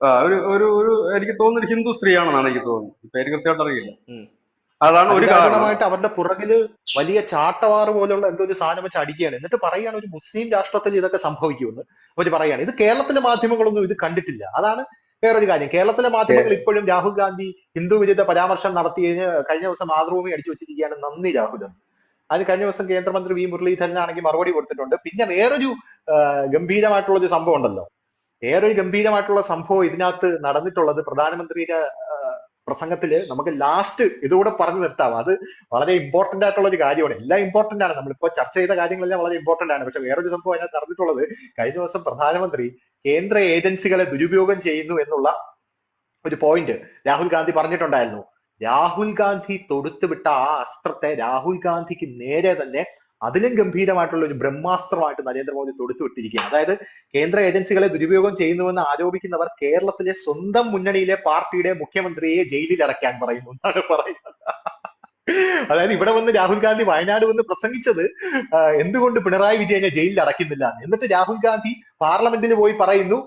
ഒരു ഒരു ഒരു എനിക്ക് തോന്നുന്നു ഒരു ഹിന്ദു സ്ത്രീയാണെന്നാണ് എനിക്ക് തോന്നുന്നത്. പേര് കൃത്യമായിട്ട് അറിയില്ല. അതാണ് ഒരു കാരണമായിട്ട് അവരുടെ പുറകിൽ വലിയ ചാട്ടവാറ് പോലുള്ള എന്തോ ഒരു സാധനം വെച്ച് അടിക്കുകയാണ്. എന്നിട്ട് പറയുകയാണ് ഒരു മുസ്ലിം രാഷ്ട്രത്തിൽ ഇതൊക്കെ സംഭവിക്കുമെന്ന്. അവർ പറയുകയാണ് ഇത് കേരളത്തിലെ മാധ്യമങ്ങളൊന്നും ഇത് കണ്ടിട്ടില്ല. അതാണ് വേറൊരു കാര്യം. കേരളത്തിലെ മാധ്യമങ്ങൾ ഇപ്പോഴും രാഹുൽ ഗാന്ധി ഹിന്ദു വിരുദ്ധ പരാമർശം നടത്തിയതിന് കഴിഞ്ഞ ദിവസം മാതൃഭൂമി അടിച്ചു വെച്ചിരിക്കുകയാണ്. നന്ദി രാഹുൽ. ഗാന്ധി അതിന് കഴിഞ്ഞ ദിവസം കേന്ദ്രമന്ത്രി വി മുരളീധരനാണെങ്കിൽ മറുപടി കൊടുത്തിട്ടുണ്ട്. പിന്നെ വേറൊരു ഗംഭീരമായിട്ടുള്ള ഒരു സംഭവം ഉണ്ടല്ലോ. വേറൊരു ഗംഭീരമായിട്ടുള്ള സംഭവം ഇതിനകത്ത് നടന്നിട്ടുള്ളത് പ്രധാനമന്ത്രിയുടെ പ്രസംഗത്തിൽ നമുക്ക് ലാസ്റ്റ് ഇതുകൂടെ പറഞ്ഞു നിർത്താം. അത് വളരെ ഇമ്പോർട്ടന്റ് ആയിട്ടുള്ള ഒരു കാര്യമാണ്. എല്ലാം ഇമ്പോർട്ടന്റ് ആണ്. നമ്മളിപ്പോ ചർച്ച ചെയ്ത കാര്യങ്ങളെല്ലാം വളരെ ഇമ്പോർട്ടന്റ് ആണ്. പക്ഷെ വേറൊരു സംഭവം അതിനകത്ത് നടന്നിട്ടുള്ളത് കഴിഞ്ഞ ദിവസം പ്രധാനമന്ത്രി കേന്ദ്ര ഏജൻസികളെ ദുരുപയോഗം ചെയ്യുന്നു എന്നുള്ള ഒരു പോയിന്റ് രാഹുൽ ഗാന്ധി പറഞ്ഞിട്ടുണ്ടായിരുന്നു. രാഹുൽ ഗാന്ധി തൊടുത്തുവിട്ട ആ അസ്ത്രത്തെ രാഹുൽ ഗാന്ധിക്ക് നേരെ തന്നെ അതിലും ഗംഭീരമായിട്ടുള്ള ഒരു ബ്രഹ്മാസ്ത്രമായിട്ട് നരേന്ദ്രമോദി തൊടുത്തുവിട്ടിരിക്കുകയാണ്. അതായത് കേന്ദ്ര ഏജൻസികളെ ദുരുപയോഗം ചെയ്യുന്നുവെന്ന് ആരോപിക്കുന്നവർ കേരളത്തിലെ സ്വന്തം മുന്നണിയിലെ പാർട്ടിയുടെ മുഖ്യമന്ത്രിയെ ജയിലിൽ അടയ്ക്കാൻ പറയുന്നു എന്നാണ് പറയുന്നത്. അതായത് ഇവിടെ വന്ന് രാഹുൽ ഗാന്ധി വയനാട് വന്ന് പ്രസംഗിച്ചത് എന്തുകൊണ്ട് പിണറായി വിജയനെ ജയിലിൽ അടയ്ക്കുന്നില്ല എന്ന്. എന്നിട്ട് രാഹുൽ ഗാന്ധി പാർലമെന്റിൽ പോയി പറയുന്നു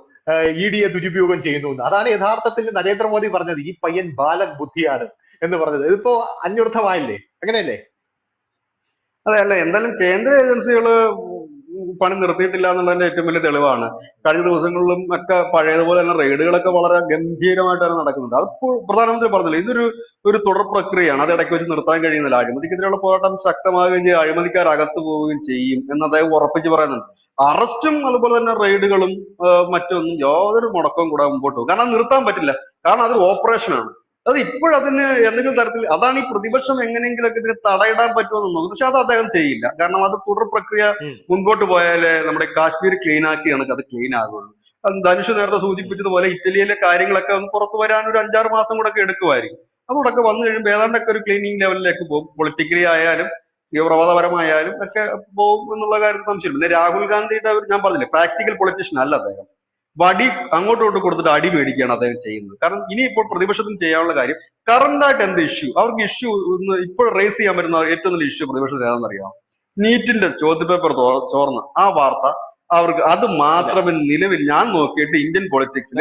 ഇ ഡിയെ ദുരുപയോഗം ചെയ്യുന്നു എന്ന്. അതാണ് യഥാർത്ഥത്തിൽ നരേന്ദ്രമോദി പറഞ്ഞത് ഈ പയ്യൻ ബാലക് ബുദ്ധിയാണ് എന്ന് പറഞ്ഞത്. ഇതിപ്പോ അന്വർത്ഥമായില്ലേ? അങ്ങനെയല്ലേ? അതെ അല്ല എന്തായാലും കേന്ദ്ര ഏജൻസികൾ പണി നിർത്തിയിട്ടില്ല എന്നുള്ളതിന്റെ ഏറ്റവും വലിയ തെളിവാണ്. കഴിഞ്ഞ ദിവസങ്ങളിലും ഒക്കെ പഴയതുപോലെ തന്നെ റെയ്ഡുകളൊക്കെ വളരെ ഗംഭീരമായിട്ടാണ് നടക്കുന്നത്. അത് പ്രധാനമന്ത്രി പറഞ്ഞില്ല ഇതൊരു ഒരു തുടർ പ്രക്രിയയാണ്. അത് ഇടയ്ക്ക് വെച്ച് നിർത്താൻ കഴിയുന്നില്ല. അഴിമതിക്കെതിരെയുള്ള പോരാട്ടം ശക്തമാകുകയും ചെയ്യും. അഴിമതിക്കാർ അകത്ത് പോവുകയും ചെയ്യും എന്ന് അദ്ദേഹം ഉറപ്പിച്ച് പറയുന്നുണ്ട്. അറസ്റ്റും അതുപോലെ തന്നെ റെയ്ഡുകളും മറ്റൊന്നും യാതൊരു മുടക്കവും കൂടെ മുമ്പോട്ട് പോകും. കാരണം നിർത്താൻ പറ്റില്ല. കാരണം അതൊരു ഓപ്പറേഷനാണ്. അത് ഇപ്പോഴതിന് എന്തെങ്കിലും തരത്തിൽ അതാണ് ഈ പ്രതിപക്ഷം എങ്ങനെയെങ്കിലൊക്കെ ഇതിന് തടയിടാൻ പറ്റുമെന്ന് നോക്കുന്നത് പക്ഷെ അത് അദ്ദേഹം ചെയ്യില്ല. കാരണം അത് തുടർ പ്രക്രിയ മുൻപോട്ട് പോയാലേ നമ്മുടെ കാശ്മീർ ക്ലീൻ ആക്കി കണക്ക് അത് ക്ലീൻ ആകുള്ളൂ. ധനുഷ് നേരത്തെ സൂചിപ്പിച്ചതുപോലെ ഇറ്റലിയിലെ കാര്യങ്ങളൊക്കെ ഒന്ന് പുറത്തു വരാൻ ഒരു അഞ്ചാറ് മാസം കൂടെ ഒക്കെ എടുക്കുമായിരിക്കും. അതോടൊക്കെ വന്നു കഴിയുമ്പോൾ ഏതാണ്ടൊക്കെ ഒരു ക്ലീനിങ് ലെവലിലേക്ക് പോകും. പൊളിറ്റിക്കലി ആയാലും തീവ്രവാദപരമായാലും ഒക്കെ പോകും എന്നുള്ള കാര്യത്തിൽ സംശയമില്ല. പിന്നെ രാഹുൽ ഗാന്ധിയുടെ ഞാൻ പറഞ്ഞില്ലേ പ്രാക്ടിക്കൽ പൊളിറ്റീഷ്യൻ അല്ല അദ്ദേഹം. വടി അങ്ങോട്ടും ഇങ്ങോട്ടും കൊടുത്തിട്ട് അടി മേടിക്കുകയാണ് അദ്ദേഹം ചെയ്യുന്നത്. കാരണം ഇനിയിപ്പോൾ പ്രതിപക്ഷത്തിന് ചെയ്യാനുള്ള കാര്യം കറണ്ട് ആയിട്ട് എന്ത് ഇഷ്യൂ അവർക്ക് ഇഷ്യൂ ഒന്ന് ഇപ്പോൾ റേസ് ചെയ്യാൻ പറ്റുന്ന ഏറ്റവും വലിയ ഇഷ്യൂ പ്രതിപക്ഷത്തിന് ഏതാണെന്ന് അറിയാം നീറ്റിന്റെ ചോദ്യപേപ്പർ ചോർന്ന് ആ വാർത്ത അവർക്ക് അത് മാത്രമേ നിലവിൽ ഞാൻ നോക്കിയിട്ട് ഇന്ത്യൻ പൊളിറ്റിക്സിൽ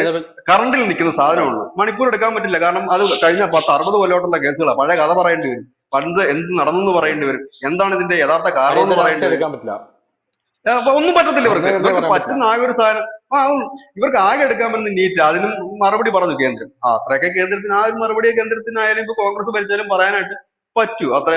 കറണ്ടിൽ നിൽക്കുന്ന സാധനമുള്ളൂ. മണിപ്പൂർ എടുക്കാൻ പറ്റില്ല. കാരണം അത് കഴിഞ്ഞ പത്ത് അറുപത് കൊല്ലോട്ടുള്ള കേസുകളാണ് പഴയ കഥ പറയേണ്ടി വരും. പണ്ട് എന്ത് നടന്നെന്ന് പറയേണ്ടി വരും. എന്താണ് ഇതിന്റെ യഥാർത്ഥ കാരണം എന്ന് പറയേണ്ടി വരും. എടുക്കാൻ പറ്റില്ല. ഒന്നും പറ്റത്തില്ല ഇവർക്ക്. പറ്റുന്ന ആ ഒരു സാധനം ആ ഇവർക്ക് ആകെ എടുക്കാൻ പറ്റുന്ന നീറ്റ് അതിനും മറുപടി പറഞ്ഞു കേന്ദ്രം. ആ അത്രയൊക്കെ കേന്ദ്രത്തിന് ആ ഒരു മറുപടി കേന്ദ്രത്തിനായാലും ഇപ്പൊ കോൺഗ്രസ് ഭരിച്ചാലും പറയാനായിട്ട് പറ്റൂ. അത്ര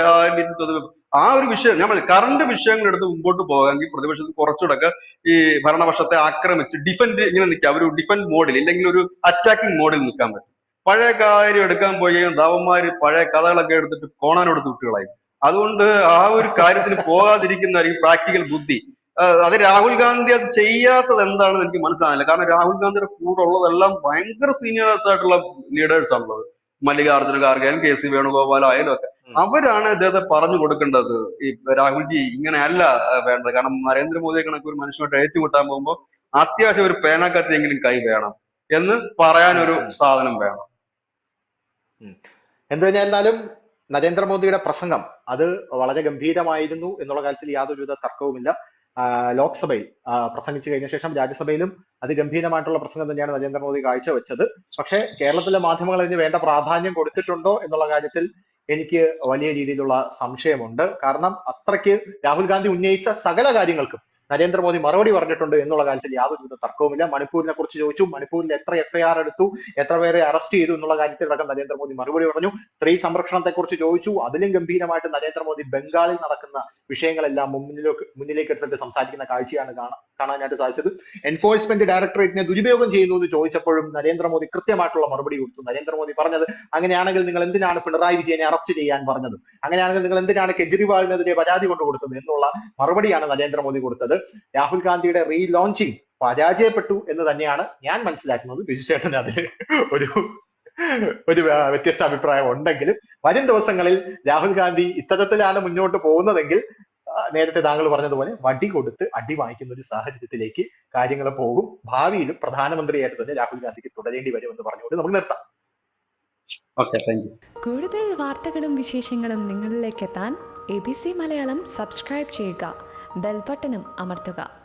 ആ ഒരു വിഷയം നമ്മൾ കറണ്ട് വിഷയങ്ങൾ എടുത്ത് മുമ്പോട്ട് പോകാമെങ്കിൽ പ്രതിപക്ഷത്തിൽ കുറച്ചുകൂടെ ഈ ഭരണപക്ഷത്തെ ആക്രമിച്ച് ഡിഫൻഡ് ഇങ്ങനെ നിൽക്കാം. ഒരു ഡിഫൻഡ് മോഡിൽ ഇല്ലെങ്കിൽ ഒരു അറ്റാക്കിംഗ് മോഡിൽ നിൽക്കാൻ പറ്റും. പഴയ കാര്യം എടുക്കാൻ പോയി കഴിഞ്ഞാൽ ദാവന്മാര് പഴയ കഥകളൊക്കെ എടുത്തിട്ട് കോണാനോട് കുട്ടികളായി അതുകൊണ്ട് ആ ഒരു കാര്യത്തിന് പോകാതിരിക്കുന്നതായിരിക്കും പ്രാക്ടിക്കൽ ബുദ്ധി. അത് രാഹുൽ ഗാന്ധി അത് ചെയ്യാത്തത് എന്താണെന്ന് എനിക്ക് മനസ്സിലാകുന്നില്ല കാരണം രാഹുൽ ഗാന്ധിയുടെ കൂടെ ഉള്ളതെല്ലാം ഭയങ്കര സീനിയേഴ്സ് ആയിട്ടുള്ള ലീഡേഴ്സ് ആണുള്ളത്. മല്ലികാർജുന ഖാർഗെ ആയാലും കെ സി വേണുഗോപാൽ ആയാലും ഒക്കെ. അവരാണ് ഇദ്ദേഹത്തെ പറഞ്ഞു കൊടുക്കേണ്ടത്. ഈ രാഹുൽജി ഇങ്ങനെയല്ല വേണ്ടത്. കാരണം നരേന്ദ്രമോദിയെ കണക്ക് ഒരു മനുഷ്യനോട്ട് ഏറ്റുമുട്ടാൻ പോകുമ്പോൾ അത്യാവശ്യം ഒരു പേനക്കത്തിയെങ്കിലും കൈ വേണം എന്ന് പറയാൻ ഒരു സാധനം വേണം. എന്ത് എന്നാലും നരേന്ദ്രമോദിയുടെ പ്രസംഗം അത് വളരെ ഗംഭീരമായിരുന്നു എന്നുള്ള കാര്യത്തിൽ യാതൊരുവിധ തർക്കവുമില്ല. ലോക്സഭയിൽ പ്രസംഗിച്ചു കഴിഞ്ഞ ശേഷം രാജ്യസഭയിലും അതിഗംഭീരമായിട്ടുള്ള പ്രസംഗം തന്നെയാണ് നരേന്ദ്രമോദി കാഴ്ചവെച്ചത്. പക്ഷേ കേരളത്തിലെ മാധ്യമങ്ങൾ അതിന് വേണ്ട പ്രാധാന്യം കൊടുത്തിട്ടുണ്ടോ എന്നുള്ള കാര്യത്തിൽ എനിക്ക് വലിയ രീതിയിലുള്ള സംശയമുണ്ട്. കാരണം അത്രയ്ക്ക് രാഹുൽ ഗാന്ധി ഉന്നയിച്ച സകല കാര്യങ്ങൾക്കും നരേന്ദ്രമോദി മറുപടി പറഞ്ഞിട്ടുണ്ട് എന്നുള്ള കാര്യത്തിൽ യാതൊരുവിധ തർക്കവുമില്ല. മണിപ്പൂരിനെ കുറിച്ച് ചോദിച്ചു മണിപ്പൂരിൽ എത്ര എഫ്ഐആർ എടുത്തു എത്ര പേരെ അറസ്റ്റ് ചെയ്തു എന്നുള്ള കാര്യത്തിൽ അടക്കം നരേന്ദ്രമോദി മറുപടി പറഞ്ഞു. സ്ത്രീ സംരക്ഷണത്തെ കുറിച്ച് ചോദിച്ചു അതിലും ഗംഭീരമായിട്ട് നരേന്ദ്രമോദി ബംഗാളിൽ നടക്കുന്ന വിഷയങ്ങളെല്ലാം മുന്നിലേക്ക് മുന്നിലേക്ക് എടുത്തിട്ട് സംസാരിക്കുന്ന കാഴ്ചയാണ് കാണാനായിട്ട് സാധിച്ചത്. എൻഫോഴ്സ്മെന്റ് ഡയറക്ടറേറ്റിനെ ദുരുപയോഗം ചെയ്യുന്നു എന്ന് ചോദിച്ചപ്പോഴും നരേന്ദ്രമോദി കൃത്യമായിട്ടുള്ള മറുപടി കൊടുത്തു. നരേന്ദ്രമോദി പറഞ്ഞത് അങ്ങനെയാണെങ്കിൽ നിങ്ങൾ എന്തിനാണ് പിണറായി വിജയനെ അറസ്റ്റ് ചെയ്യാൻ പറഞ്ഞത്? അങ്ങനെയാണെങ്കിൽ നിങ്ങൾ എന്തിനാണ് കെജ്രിവാളിനെതിരെ പരാതി കൊണ്ടു കൊടുത്തത്? എന്നുള്ള മറുപടിയാണ് നരേന്ദ്രമോദി കൊടുത്തത്. രാഹുൽ ഗാന്ധിയുടെ റീലോഞ്ചിങ് പരാജയപ്പെട്ടു എന്ന് തന്നെയാണ് ഞാൻ മനസ്സിലാക്കുന്നത്. ബിജുചേട്ടന് അതിൽ ഒരു ഒരു വ്യത്യസ്ത അഭിപ്രായം ഉണ്ടെങ്കിലും വരും ദിവസങ്ങളിൽ രാഹുൽ ഗാന്ധി ഇത്തരത്തിലാണ് മുന്നോട്ട് പോകുന്നതെങ്കിൽ നേരത്തെ താങ്കൾ പറഞ്ഞതുപോലെ വടി കൊടുത്ത് അടി വാങ്ങിക്കുന്ന ഒരു സാഹചര്യത്തിലേക്ക് കാര്യങ്ങൾ പോകും. ഭാവിയിലും പ്രധാനമന്ത്രിയായിട്ട് തന്നെ രാഹുൽ ഗാന്ധിക്ക് തുടരേണ്ടി വരുമെന്ന് പറഞ്ഞുകൊണ്ട് നമുക്ക് നിർത്താം. കൂടുതൽ വാർത്തകളും വിശേഷങ്ങളും നിങ്ങളിലേക്ക് എത്താൻ A B C Malayalam subscribe ചെയ്യുക. ബെൽബട്ടനും അമർത്തുക.